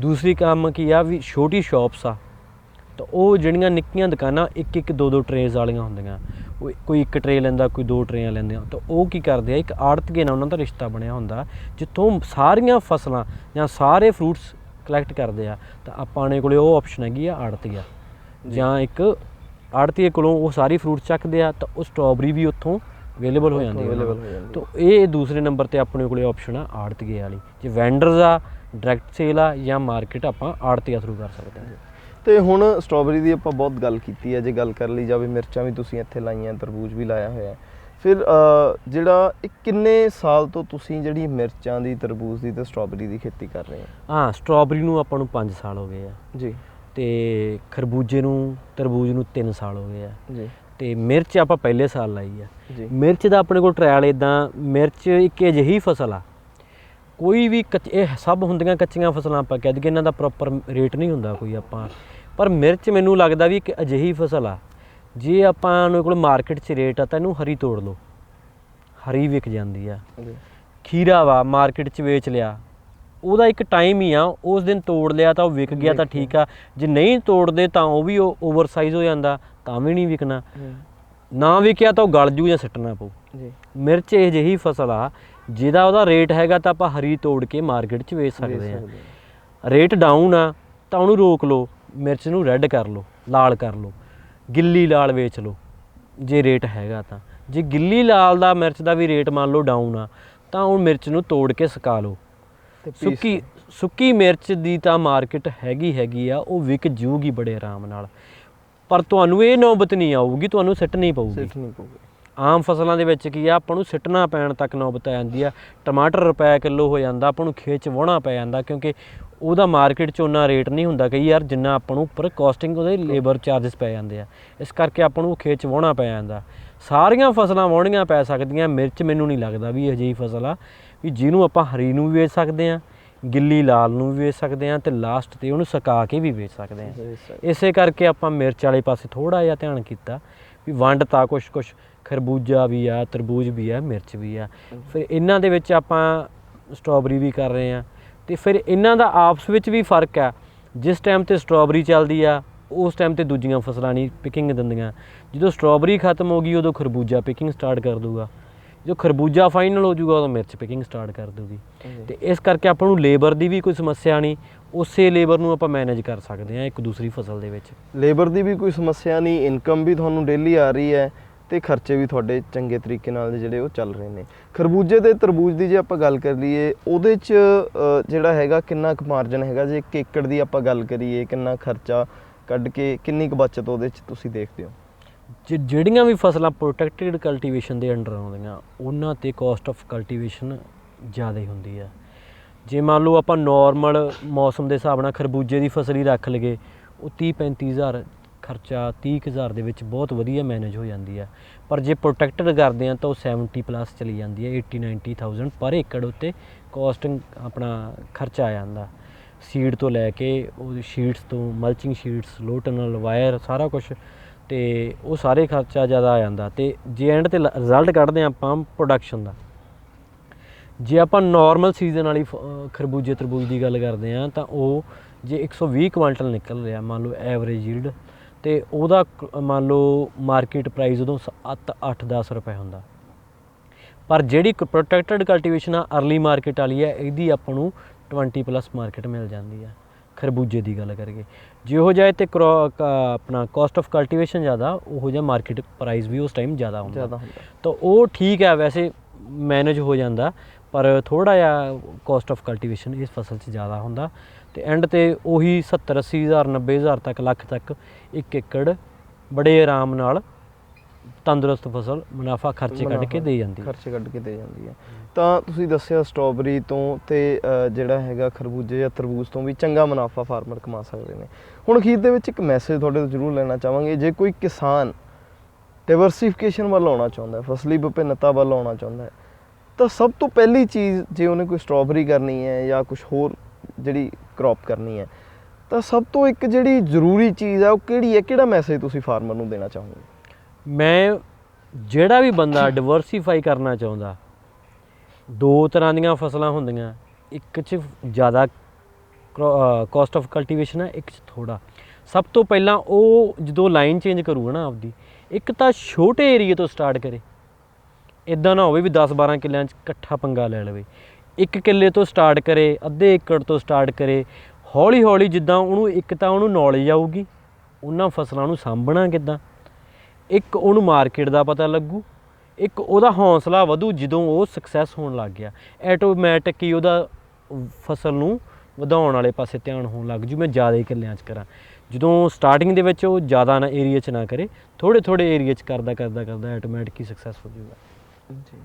ਦੂਸਰੀ ਕੰਮ ਕੀ ਆ ਵੀ ਛੋਟੀ ਸ਼ਾਪਸ ਆ ਤਾਂ ਉਹ ਜਿਹੜੀਆਂ ਨਿੱਕੀਆਂ ਦੁਕਾਨਾਂ ਇੱਕ ਇੱਕ ਦੋ ਦੋ ਟਰੇਜ਼ ਵਾਲੀਆਂ ਹੁੰਦੀਆਂ। ਉਹ ਕੋਈ ਇੱਕ ਟਰੇ ਲੈਂਦਾ ਕੋਈ ਦੋ ਟਰੇਆਂ ਲੈਂਦੇ ਆ। ਤਾਂ ਉਹ ਕੀ ਕਰਦੇ ਆ ਇੱਕ ਆੜਤੀਏ ਨਾਲ ਉਹਨਾਂ ਦਾ ਰਿਸ਼ਤਾ ਬਣਿਆ ਹੁੰਦਾ ਜਿੱਥੋਂ ਸਾਰੀਆਂ ਫਸਲਾਂ ਜਾਂ ਸਾਰੇ ਫਰੂਟਸ ਕਲੈਕਟ ਕਰਦੇ ਆ। ਤਾਂ ਆਪਾਂ ਨੇ ਕੋਲੇ ਉਹ ਆਪਸ਼ਨ ਹੈਗੀ ਆ ਆੜਤੀਆ ਜਾਂ। ਇੱਕ ਆੜਤੀਏ ਕੋਲੋਂ ਉਹ ਸਾਰੀ ਫਰੂਟ ਚੱਕਦੇ ਆ ਤਾਂ ਉਹ ਸਟ੍ਰਾਬੇਰੀ ਵੀ ਉੱਥੋਂ ਅਵੇਲੇਬਲ ਹੋ ਜਾਂਦੀ ਹੈ। ਤਾਂ ਇਹ ਦੂਸਰੇ ਨੰਬਰ ਤੇ ਆਪਣੇ ਕੋਲੇ ਆਪਸ਼ਨ ਆ ਆੜਤੀਏ ਵਾਲੀ। ਜੇ ਵੈਂਡਰਸ ਆ ਡਾਇਰੈਕਟ ਸੇਲ ਆ ਜਾਂ ਮਾਰਕੀਟ ਆਪਾਂ ਆੜਤੀਆ ਥਰੂ ਕਰ ਸਕਦੇ ਹਾਂ। ਤੇ ਹੁਣ ਸਟ੍ਰਾਬੇਰੀ ਦੀ ਆਪਾਂ ਬਹੁਤ ਗੱਲ ਕੀਤੀ ਹੈ ਜੇ ਗੱਲ ਕਰ ਲਈ ਜਾਵੇ ਮਿਰਚਾਂ ਵੀ ਤੁਸੀਂ ਇੱਥੇ ਲਾਈਆਂ ਤਰਬੂਜ ਵੀ ਲਾਇਆ ਹੋਇਆ। ਫਿਰ ਜਿਹੜਾ ਇਹ ਕਿੰਨੇ ਸਾਲ ਤੋਂ ਤੁਸੀਂ ਜਿਹੜੀ ਮਿਰਚਾਂ ਦੀ ਤਰਬੂਜ ਦੀ ਤੇ ਸਟ੍ਰਾਬੇਰੀ ਦੀ ਖੇਤੀ ਕਰ ਰਹੇ ਹੋ? ਹਾਂ ਸਟ੍ਰਾਬੇਰੀ ਨੂੰ ਆਪਾਂ ਨੂੰ 5 ਸਾਲ ਹੋ ਗਏ ਆ। ਜੀ। ਤੇ ਖਰਬੂਜੇ ਨੂੰ ਤਰਬੂਜ ਨੂੰ 3 ਸਾਲ ਹੋ ਗਏ ਆ। ਜੀ। ਤੇ ਮਿਰਚ ਆਪਾਂ ਪਹਿਲੇ ਸਾਲ ਲਾਈ ਆ। ਮਿਰਚ ਦਾ ਆਪਣੇ ਕੋਲ ਟ੍ਰਾਇਲ ਇਦਾਂ ਮਿਰਚ ਇੱਕ ਅਜਿਹੀ ਫਸਲ ਆ। ਕੋਈ ਵੀ ਇਹ ਸਭ ਹੁੰਦੀਆਂ ਕੱਚੀਆਂ ਫਸਲਾਂ ਆਪਾਂ ਕਹਿ ਦਈਏ ਇਹਨਾਂ ਦਾ ਪ੍ਰੋਪਰ ਰੇਟ ਨਹੀਂ ਹੁੰਦਾ ਕੋਈ ਆਪਾਂ। ਪਰ ਮਿਰਚ ਮੈਨੂੰ ਲੱਗਦਾ ਵੀ ਇੱਕ ਅਜਿਹੀ ਫਸਲ ਆ ਜੇ ਆਪਾਂ ਨੂੰ ਕੋਲ ਮਾਰਕੀਟ 'ਚ ਰੇਟ ਆ ਤਾਂ ਇਹਨੂੰ ਹਰੀ ਤੋੜ ਲਓ। ਹਰੀ ਵਿਕ ਜਾਂਦੀ ਆ। ਖੀਰਾ ਵਾ ਮਾਰਕੀਟ 'ਚ ਵੇਚ ਲਿਆ ਉਹਦਾ ਇੱਕ ਟਾਈਮ ਹੀ ਆ ਉਸ ਦਿਨ ਤੋੜ ਲਿਆ ਤਾਂ ਉਹ ਵਿਕ ਗਿਆ ਤਾਂ ਠੀਕ ਆ। ਜੇ ਨਹੀਂ ਤੋੜਦੇ ਤਾਂ ਉਹ ਵੀ ਓਵਰ ਸਾਈਜ਼ ਹੋ ਜਾਂਦਾ ਤਾਂ ਵੀ ਨਹੀਂ ਵਿਕਣਾ। ਨਾ ਵਿਕਿਆ ਤਾਂ ਉਹ ਗਲ ਜੂ ਜਾਂ ਸੱਟਣਾ ਪਊ। ਜੀ। ਮਿਰਚ ਇਹ ਜਿਹੀ ਫਸਲ ਆ ਜਿਹਦਾ ਉਹਦਾ ਰੇਟ ਹੈਗਾ ਤਾਂ ਆਪਾਂ ਹਰੀ ਤੋੜ ਕੇ ਮਾਰਕੀਟ 'ਚ ਵੇਚ ਸਕਦੇ ਹਾਂ ਰੇਟ ਡਾਊਨ ਆ ਤਾਂ ਉਹਨੂੰ ਰੋਕ ਲਓ ਮਿਰਚ ਨੂੰ ਰੈੱਡ ਕਰ ਲਓ ਲਾਲ ਕਰ ਲਓ ਗਿੱਲੀ ਲਾਲ ਵੇਚ ਲਓ ਜੇ ਰੇਟ ਹੈਗਾ ਤਾਂ। ਜੇ ਗਿੱਲੀ ਲਾਲ ਦਾ ਮਿਰਚ ਦਾ ਵੀ ਰੇਟ ਮੰਨ ਲਓ ਡਾਊਨ ਆ ਤਾਂ ਉਹ ਮਿਰਚ ਨੂੰ ਤੋੜ ਕੇ ਸੁਕਾ ਲਓ। ਸੁੱਕੀ ਸੁੱਕੀ ਮਿਰਚ ਦੀ ਤਾਂ ਮਾਰਕੀਟ ਹੈਗੀ ਹੈਗੀ ਆ ਉਹ ਵਿਕ ਜੂਗੀ ਬੜੇ ਆਰਾਮ ਨਾਲ। ਪਰ ਤੁਹਾਨੂੰ ਇਹ ਨੌਬਤ ਨਹੀਂ ਆਊਗੀ ਤੁਹਾਨੂੰ ਸਿੱਟਣੀ ਪਊਗੀ। ਸਿੱਟ ਨਹੀਂ ਪਊਗਾ। ਆਮ ਫਸਲਾਂ ਦੇ ਵਿੱਚ ਕੀ ਆ ਆਪਾਂ ਨੂੰ ਸਿੱਟਣਾ ਪੈਣ ਤੱਕ ਨੌਬਤ ਆ ਜਾਂਦੀ ਆ। ਟਮਾਟਰ ਰੁਪਏ ਕਿਲੋ ਹੋ ਜਾਂਦਾ ਆਪਾਂ ਨੂੰ ਖੇਤ 'ਚ ਵਾਹੁਣਾ ਪੈ ਜਾਂਦਾ ਕਿਉਂਕਿ ਉਹਦਾ ਮਾਰਕੀਟ 'ਚ ਉਹਨਾਂ ਰੇਟ ਨਹੀਂ ਹੁੰਦਾ ਕਈ ਯਾਰ ਜਿੰਨਾ ਆਪਾਂ ਨੂੰ ਉੱਪਰ ਕਾਸਟਿੰਗ ਉਹਦੇ ਲੇਬਰ ਚਾਰजेस ਪੈ ਜਾਂਦੇ ਆ। ਇਸ ਕਰਕੇ ਆਪਾਂ ਨੂੰ ਖੇਤ 'ਚ ਵਾਹੁਣਾ ਪੈ ਜਾਂਦਾ। ਸਾਰੀਆਂ ਫਸਲਾਂ ਵਾਹੁਣੀਆਂ ਪੈ ਸਕਦੀਆਂ ਮਿਰਚ ਮੈਨੂੰ ਨਹੀਂ ਲੱਗਦਾ ਵੀ ਅਜਿਹੀ ਫਸਲ ਆ। ਵੀ ਜਿਹਨੂੰ ਆਪਾਂ ਹਰੀ ਨੂੰ ਵੀ ਵੇਚ ਸਕਦੇ ਆ ਗਿੱਲੀ ਲਾਲ ਨੂੰ ਵੀ ਵੇਚ ਸਕਦੇ ਆ ਤੇ ਲਾਸਟ ਤੇ ਉਹਨੂੰ ਸੁਕਾ ਕੇ ਵੀ ਵੇਚ ਸਕਦੇ ਆ ਇਸੇ ਕਰਕੇ ਆਪਾਂ ਮਿਰਚ ਵਾਲੇ ਪਾਸੇ ਥੋੜਾ ਜਿਹਾ ਧਿਆਨ ਕੀਤਾ ਵੀ ਵੰਡ ਤਾਂ ਕੁਛ ਕੁਛ ਖਰਬੂਜਾ ਵੀ ਆ ਤਰਬੂਜ ਵੀ ਆ ਮਿਰਚ ਵੀ ਆ। ਫਿਰ ਇਹਨਾਂ ਦੇ ਵਿੱਚ ਆਪਾਂ ਸਟ੍ਰਾਬੇਰੀ ਵੀ ਕਰ ਰਹੇ ਆ ਤੇ ਫਿਰ ਇਹਨਾਂ ਦਾ ਆਪਸ ਵਿੱਚ ਵੀ ਫ਼ਰਕ ਆ ਜਿਸ ਟਾਈਮ ਤੇ ਸਟ੍ਰਾਬੇਰੀ ਚੱਲਦੀ ਆ ਉਸ ਟਾਈਮ ਤੇ ਦੂਜੀਆਂ ਫਸਲਾਂ ਨਹੀਂ ਪਿਕਿੰਗ ਦਿੰਦੀਆਂ। ਜਦੋਂ ਸਟ੍ਰਾਬੇਰੀ ਖਤਮ ਹੋ ਗਈ ਉਦੋਂ ਖਰਬੂਜਾ ਪਿਕਿੰਗ ਸਟਾਰਟ ਕਰ ਦੂਗਾ ਜਦੋਂ ਖਰਬੂਜਾ ਫਾਈਨਲ ਹੋ ਜਾਊਗਾ ਉਦੋਂ ਮਿਰਚ ਪਿਕਿੰਗ ਸਟਾਰਟ ਕਰ ਦੂਗੀ ਤੇ ਇਸ ਕਰਕੇ ਆਪਾਂ ਨੂੰ ਲੇਬਰ ਦੀ ਵੀ ਕੋਈ ਸਮੱਸਿਆ ਨਹੀਂ ਉਸੇ ਲੇਬਰ ਨੂੰ ਆਪਾਂ ਮੈਨੇਜ ਕਰ ਸਕਦੇ ਹਾਂ ਇੱਕ ਦੂਸਰੀ ਫਸਲ ਦੇ ਵਿੱਚ। ਲੇਬਰ ਦੀ ਵੀ ਕੋਈ ਸਮੱਸਿਆ ਨਹੀਂ ਇਨਕਮ ਵੀ ਤੁਹਾਨੂੰ ਡੇਲੀ ਆ ਰਹੀ ਹੈ ਤੇ ਖਰਚੇ ਵੀ ਤੁਹਾਡੇ ਚੰਗੇ ਤਰੀਕੇ ਨਾਲ ਜਿਹੜੇ ਉਹ ਚੱਲ ਰਹੇ ਨੇ। ਖਰਬੂਜੇ ਤੇ ਤਰਬੂਜ ਦੀ ਜੇ ਆਪਾਂ ਗੱਲ ਕਰ ਲਈਏ ਉਹਦੇ 'ਚ ਜਿਹੜਾ ਹੈਗਾ ਕਿੰਨਾ ਕੁ ਮਾਰਜਨ ਹੈਗਾ? ਜੇ ਇੱਕ ਏਕੜ ਦੀ ਆਪਾਂ ਗੱਲ ਕਰੀਏ ਕਿੰਨਾ ਖਰਚਾ ਕੱਢ ਕੇ ਕਿੰਨੀ ਕੁ ਬਚਤ ਉਹਦੇ 'ਚ ਤੁਸੀਂ ਦੇਖਦੇ ਹੋ? ਜਿ- ਜਿਹੜੀਆਂ ਵੀ ਫਸਲਾਂ ਪ੍ਰੋਟੈਕਟਿਡ ਕਲਟੀਵੇਸ਼ਨ ਦੇ ਅੰਡਰ ਆਉਂਦੀਆਂ, ਉਹਨਾਂ ਤੇ ਕਾਸਟ ਆਫ ਕਲਟੀਵੇਸ਼ਨ ਜ਼ਿਆਦਾ ਹੁੰਦੀ ਆ। ਜੇ ਮੰਨ ਲਓ ਆਪਾਂ ਨਾਰਮਲ ਮੌਸਮ ਦੇ ਹਿਸਾਬ ਨਾਲ ਖਰਬੂਜੇ ਦੀ ਫਸਲ ਹੀ ਰੱਖ ਲਈਏ, ਉਹ 30 35000 ਖਰਚਾ 30000 ਦੇ ਵਿੱਚ ਬਹੁਤ ਵਧੀਆ ਮੈਨੇਜ ਹੋ ਜਾਂਦੀ ਆ। ਪਰ ਜੇ ਪ੍ਰੋਟੈਕਟਡ ਕਰਦੇ ਆ ਤਾਂ ਉਹ 70 ਪਲੱਸ ਚਲੀ ਜਾਂਦੀ ਹੈ 80 90000 ਪਰ ਏਕੜ ਉੱਤੇ ਕਾਸਟਿੰਗ ਆਪਣਾ ਖਰਚਾ ਆ ਜਾਂਦਾ। ਸੀਡ ਤੋਂ ਲੈ ਕੇ ਉਹ ਸ਼ੀਟਸ ਤੋਂ ਮਲਚਿੰਗ ਸ਼ੀਟਸ ਲੋਟਨਲ ਵਾਇਰ ਸਾਰਾ ਕੁਝ ਤੇ ਉਹ ਸਾਰੇ ਖਰਚਾ ਜ਼ਿਆਦਾ ਆ ਜਾਂਦਾ ਤੇ ਜੇ ਐਂਡ ਤੇ ਰਿਜ਼ਲਟ ਕੱਢਦੇ ਹਾਂ ਆਪਾਂ ਪ੍ਰੋਡਕਸ਼ਨ ਦਾ। ਜੇ ਆਪਾਂ ਨਾਰਮਲ ਸੀਜ਼ਨ ਵਾਲੀ ਫ- ਖਰਬੂਜੇ ਤਰਬੂਜ ਦੀ ਗੱਲ ਕਰਦੇ ਹਾਂ ਤਾਂ ਉਹ ਜੇ 120 ਕੁਇੰਟਲ ਨਿਕਲ ਰਿਹਾ, ਮੰਨ ਲਓ ਐਵਰੇਜ ਯੀਲਡ ਤੇ ਉਹਦਾ ਕ- ਮੰਨ ਲਓ ਮਾਰਕੀਟ ਪ੍ਰਾਈਸ ਉਦੋਂ 7 8 10 ਰੁਪਏ ਹੁੰਦਾ। ਪਰ ਜਿਹੜੀ ਪ੍ਰੋਟੈਕਟਡ ਕਲਟੀਵੇਸ਼ਨ ਆ ਅਰਲੀ ਮਾਰਕੀਟ ਵਾਲੀ ਹੈ ਇਹਦੀ ਆਪਾਂ ਨੂੰ 20 ਪਲੱਸ ਮਾਰਕੀਟ ਮਿਲ ਜਾਂਦੀ ਹੈ ਖਰਬੂਜੇ ਦੀ ਗੱਲ ਕਰੀਏ। ਜਿਹੋ ਜਿਹਾ ਤੇ ਆਪਣਾ ਕਾਸਟ ਆਫ ਕਲਟੀਵੇਸ਼ਨ ਜ਼ਿਆਦਾ ਉਹੋ ਜਿਹਾ ਮਾਰਕੀਟ ਪ੍ਰਾਈਸ ਵੀ ਉਸ ਟਾਈਮ ਜ਼ਿਆਦਾ ਹੁੰਦਾ। ਜ਼ਿਆਦਾ ਹੁੰਦਾ। ਤਾਂ ਉਹ ਠੀਕ ਹੈ ਵੈਸੇ ਮੈਨੇਜ ਹੋ ਜਾਂਦਾ ਪਰ ਥੋੜਾ ਜਿਹਾ ਕਾਸਟ ਆਫ ਕਲਟੀਵੇਸ਼ਨ ਇਸ ਫਸਲ 'ਚ ਜ਼ਿਆਦਾ ਹੁੰਦਾ। ਤੇ ਐਂਡ ਤੇ ਉਹੀ 70 80 ਹਜ਼ਾਰ 90 ਹਜ਼ਾਰ ਤੱਕ ਲੱਖ ਤੱਕ ਇੱਕ ਏਕੜ ਬੜੇ ਆਰਾਮ ਨਾਲ ਤੰਦਰੁਸਤ ਫਸਲ ਮੁਨਾਫਾ ਖਰਚੇ ਕੱਢ ਕੇ ਦੇ ਜਾਂਦੀ ਹੈ। ਖਰਚੇ ਕੱਢ ਕੇ ਦੇ ਜਾਂਦੀ ਹੈ। ਤਾਂ ਤੁਸੀਂ ਦੱਸਿਆ ਸਟ੍ਰਾਬੇਰੀ ਤੋਂ ਤੇ ਜਿਹੜਾ ਹੈਗਾ ਖਰਬੂਜੇ ਜਾਂ ਤਰਬੂਜ ਤੋਂ ਵੀ ਚੰਗਾ ਮੁਨਾਫਾ ਫਾਰਮਰ ਕਮਾ ਸਕਦੇ ਨੇ। ਹੁਣ ਅਖੀਰ ਦੇ ਵਿੱਚ ਇੱਕ ਮੈਸੇਜ ਤੁਹਾਡੇ ਤੋਂ ਜ਼ਰੂਰ ਲੈਣਾ ਚਾਹਾਂਗੇ। ਜੇ ਕੋਈ ਕਿਸਾਨ ਡਾਈਵਰਸਿਫਿਕੇਸ਼ਨ ਵੱਲ ਆਉਣਾ ਚਾਹੁੰਦਾ ਹੈ ਫਸਲੀ ਵਿਭਿੰਨਤਾ ਵੱਲ ਆਉਣਾ ਚਾਹੁੰਦਾ ਹੈ ਤਾਂ ਸਭ ਤੋਂ ਪਹਿਲੀ ਚੀਜ਼ ਜੇ ਉਹਨੇ ਕੋਈ ਸਟ੍ਰਾਬੇਰੀ ਕਰਨੀ ਹੈ ਜਾਂ ਕੁਝ ਹੋਰ ਜਿਹੜੀ ਕ੍ਰੌਪ ਕਰਨੀ ਹੈ ਤਾਂ ਸਭ ਤੋਂ ਇੱਕ ਜਿਹੜੀ ਜ਼ਰੂਰੀ ਚੀਜ਼ ਹੈ ਉਹ ਕਿਹੜੀ ਹੈ? ਕਿਹੜਾ ਮੈਸੇਜ ਤੁਸੀਂ ਫਾਰਮਰ ਨੂੰ ਦੇਣਾ ਚਾਹੋਗੇ? ਮੈਂ ਜਿਹੜਾ ਵੀ ਬੰਦਾ ਡਿਵਰਸੀਫਾਈ ਕਰਨਾ ਚਾਹੁੰਦਾ, ਦੋ ਤਰ੍ਹਾਂ ਦੀਆਂ ਫਸਲਾਂ ਹੁੰਦੀਆਂ, ਇੱਕ 'ਚ ਜ਼ਿਆਦਾ ਕਾਸਟ ਆਫ ਕਲਟੀਵੇਸ਼ਨ ਹੈ, ਇੱਕ 'ਚ ਥੋੜਾ ਸਭ ਤੋਂ ਪਹਿਲਾਂ ਉਹ ਜਦੋਂ ਲਾਈਨ ਚੇਂਜ ਕਰੂਗਾ ਨਾ ਆਪਦੀ, ਇੱਕ ਤਾਂ ਛੋਟੇ ਏਰੀਏ ਤੋਂ ਸਟਾਰਟ ਕਰੇ। ਇਦਾਂ ਨਾ ਹੋਵੇ ਵੀ 10 12 ਕਿੱਲਿਆਂ 'ਚ ਇਕੱਠਾ ਪੰਗਾ ਲੈ ਲਵੇ। ਇੱਕ ਕਿੱਲੇ ਤੋਂ ਸਟਾਰਟ ਕਰੇ, ਅੱਧੇ ਏਕੜ ਤੋਂ ਸਟਾਰਟ ਕਰੇ। ਹੌਲੀ ਹੌਲੀ ਜਿੱਦਾਂ ਉਹਨੂੰ ਇੱਕ ਤਾਂ ਉਹਨੂੰ ਨੌਲੇਜ ਆਊਗੀ, ਉਹਨਾਂ ਫਸਲਾਂ ਨੂੰ ਸਾਂਭਣਾ ਕਿੱਦਾਂ? ਇੱਕ ਉਹਨੂੰ ਮਾਰਕੀਟ ਦਾ ਪਤਾ ਲੱਗੂ, ਇੱਕ ਉਹਦਾ ਹੌਸਲਾ ਵਧੂ ਜਦੋਂ ਉਹ ਸਕਸੈਸ ਹੋਣ ਲੱਗ ਗਿਆ। ਆਟੋਮੈਟਿਕ ਹੀ ਉਹਦਾ ਫਸਲ ਨੂੰ ਵਧਾਉਣ ਵਾਲੇ ਪਾਸੇ ਧਿਆਨ ਹੋਣ ਲੱਗ ਜੂ, ਮੈਂ ਜ਼ਿਆਦਾ ਕਿੱਲਿਆਂ 'ਚ ਕਰਾਂ। ਜਦੋਂ ਸਟਾਰਟਿੰਗ ਦੇ ਵਿੱਚ ਉਹ ਜ਼ਿਆਦਾ ਨਾ ਏਰੀਆ 'ਚ ਨਾ ਕਰੇ ਥੋੜੇ ਥੋੜੇ ਏਰੀਆ 'ਚ ਕਰਦਾ ਕਰਦਾ ਕਰਦਾ ਆਟੋਮੈਟਿਕ ਹੀ ਸਕਸੈਸ ਹੋ ਜਾਊਗਾ ਜੀ।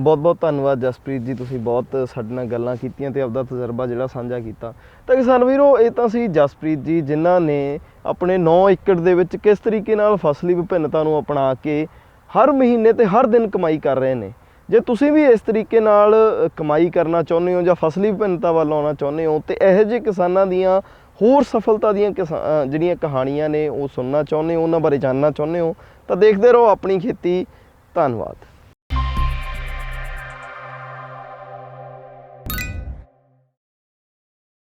ਬਹੁਤ ਬਹੁਤ ਧੰਨਵਾਦ ਜਸਪ੍ਰੀਤ ਜੀ, ਤੁਸੀਂ ਬਹੁਤ ਸਾਡੇ ਨਾਲ ਗੱਲਾਂ ਕੀਤੀਆਂ ਤੇ ਆਪਦਾ ਤਜਰਬਾ ਜਿਹੜਾ ਸਾਂਝਾ ਕੀਤਾ। ਤਾਂ ਕਿਸਾਨ ਵੀਰੋ, ਇਹ ਤਾਂ ਸੀ ਜਸਪ੍ਰੀਤ ਜੀ ਜਿਨ੍ਹਾਂ ਨੇ ਆਪਣੇ 9 ਏਕੜ ਦੇ ਵਿੱਚ ਕਿਸ ਤਰੀਕੇ ਨਾਲ ਫਸਲੀ ਵਿਭਿੰਨਤਾ ਨੂੰ ਅਪਣਾ ਕੇ ਹਰ ਮਹੀਨੇ ਤੇ ਹਰ ਦਿਨ ਕਮਾਈ ਕਰ ਰਹੇ ਨੇ। ਜੇ ਤੁਸੀਂ ਵੀ ਇਸ ਤਰੀਕੇ ਨਾਲ ਕਮਾਈ ਕਰਨਾ ਚਾਹੁੰਦੇ ਹੋ ਜਾਂ ਫਸਲੀ ਵਿਭਿੰਨਤਾ ਵੱਲ ਆਉਣਾ ਚਾਹੁੰਦੇ ਹੋ ਤੇ ਇਹੋ ਜਿਹੇ ਕਿਸਾਨਾਂ ਦੀਆਂ ਹੋਰ ਸਫਲਤਾ ਦੀਆਂ ਕਿਸਾ- ਜਿਹੜੀਆਂ ਕਹਾਣੀਆਂ ਨੇ ਉਹ ਸੁਣਨਾ ਚਾਹੁੰਦੇ ਹੋ, ਉਹਨਾਂ ਬਾਰੇ ਜਾਣਨਾ ਚਾਹੁੰਦੇ ਹੋ, ਤਾਂ ਦੇਖਦੇ ਰਹੋ ਆਪਣੀ ਖੇਤੀ। ਧੰਨਵਾਦ।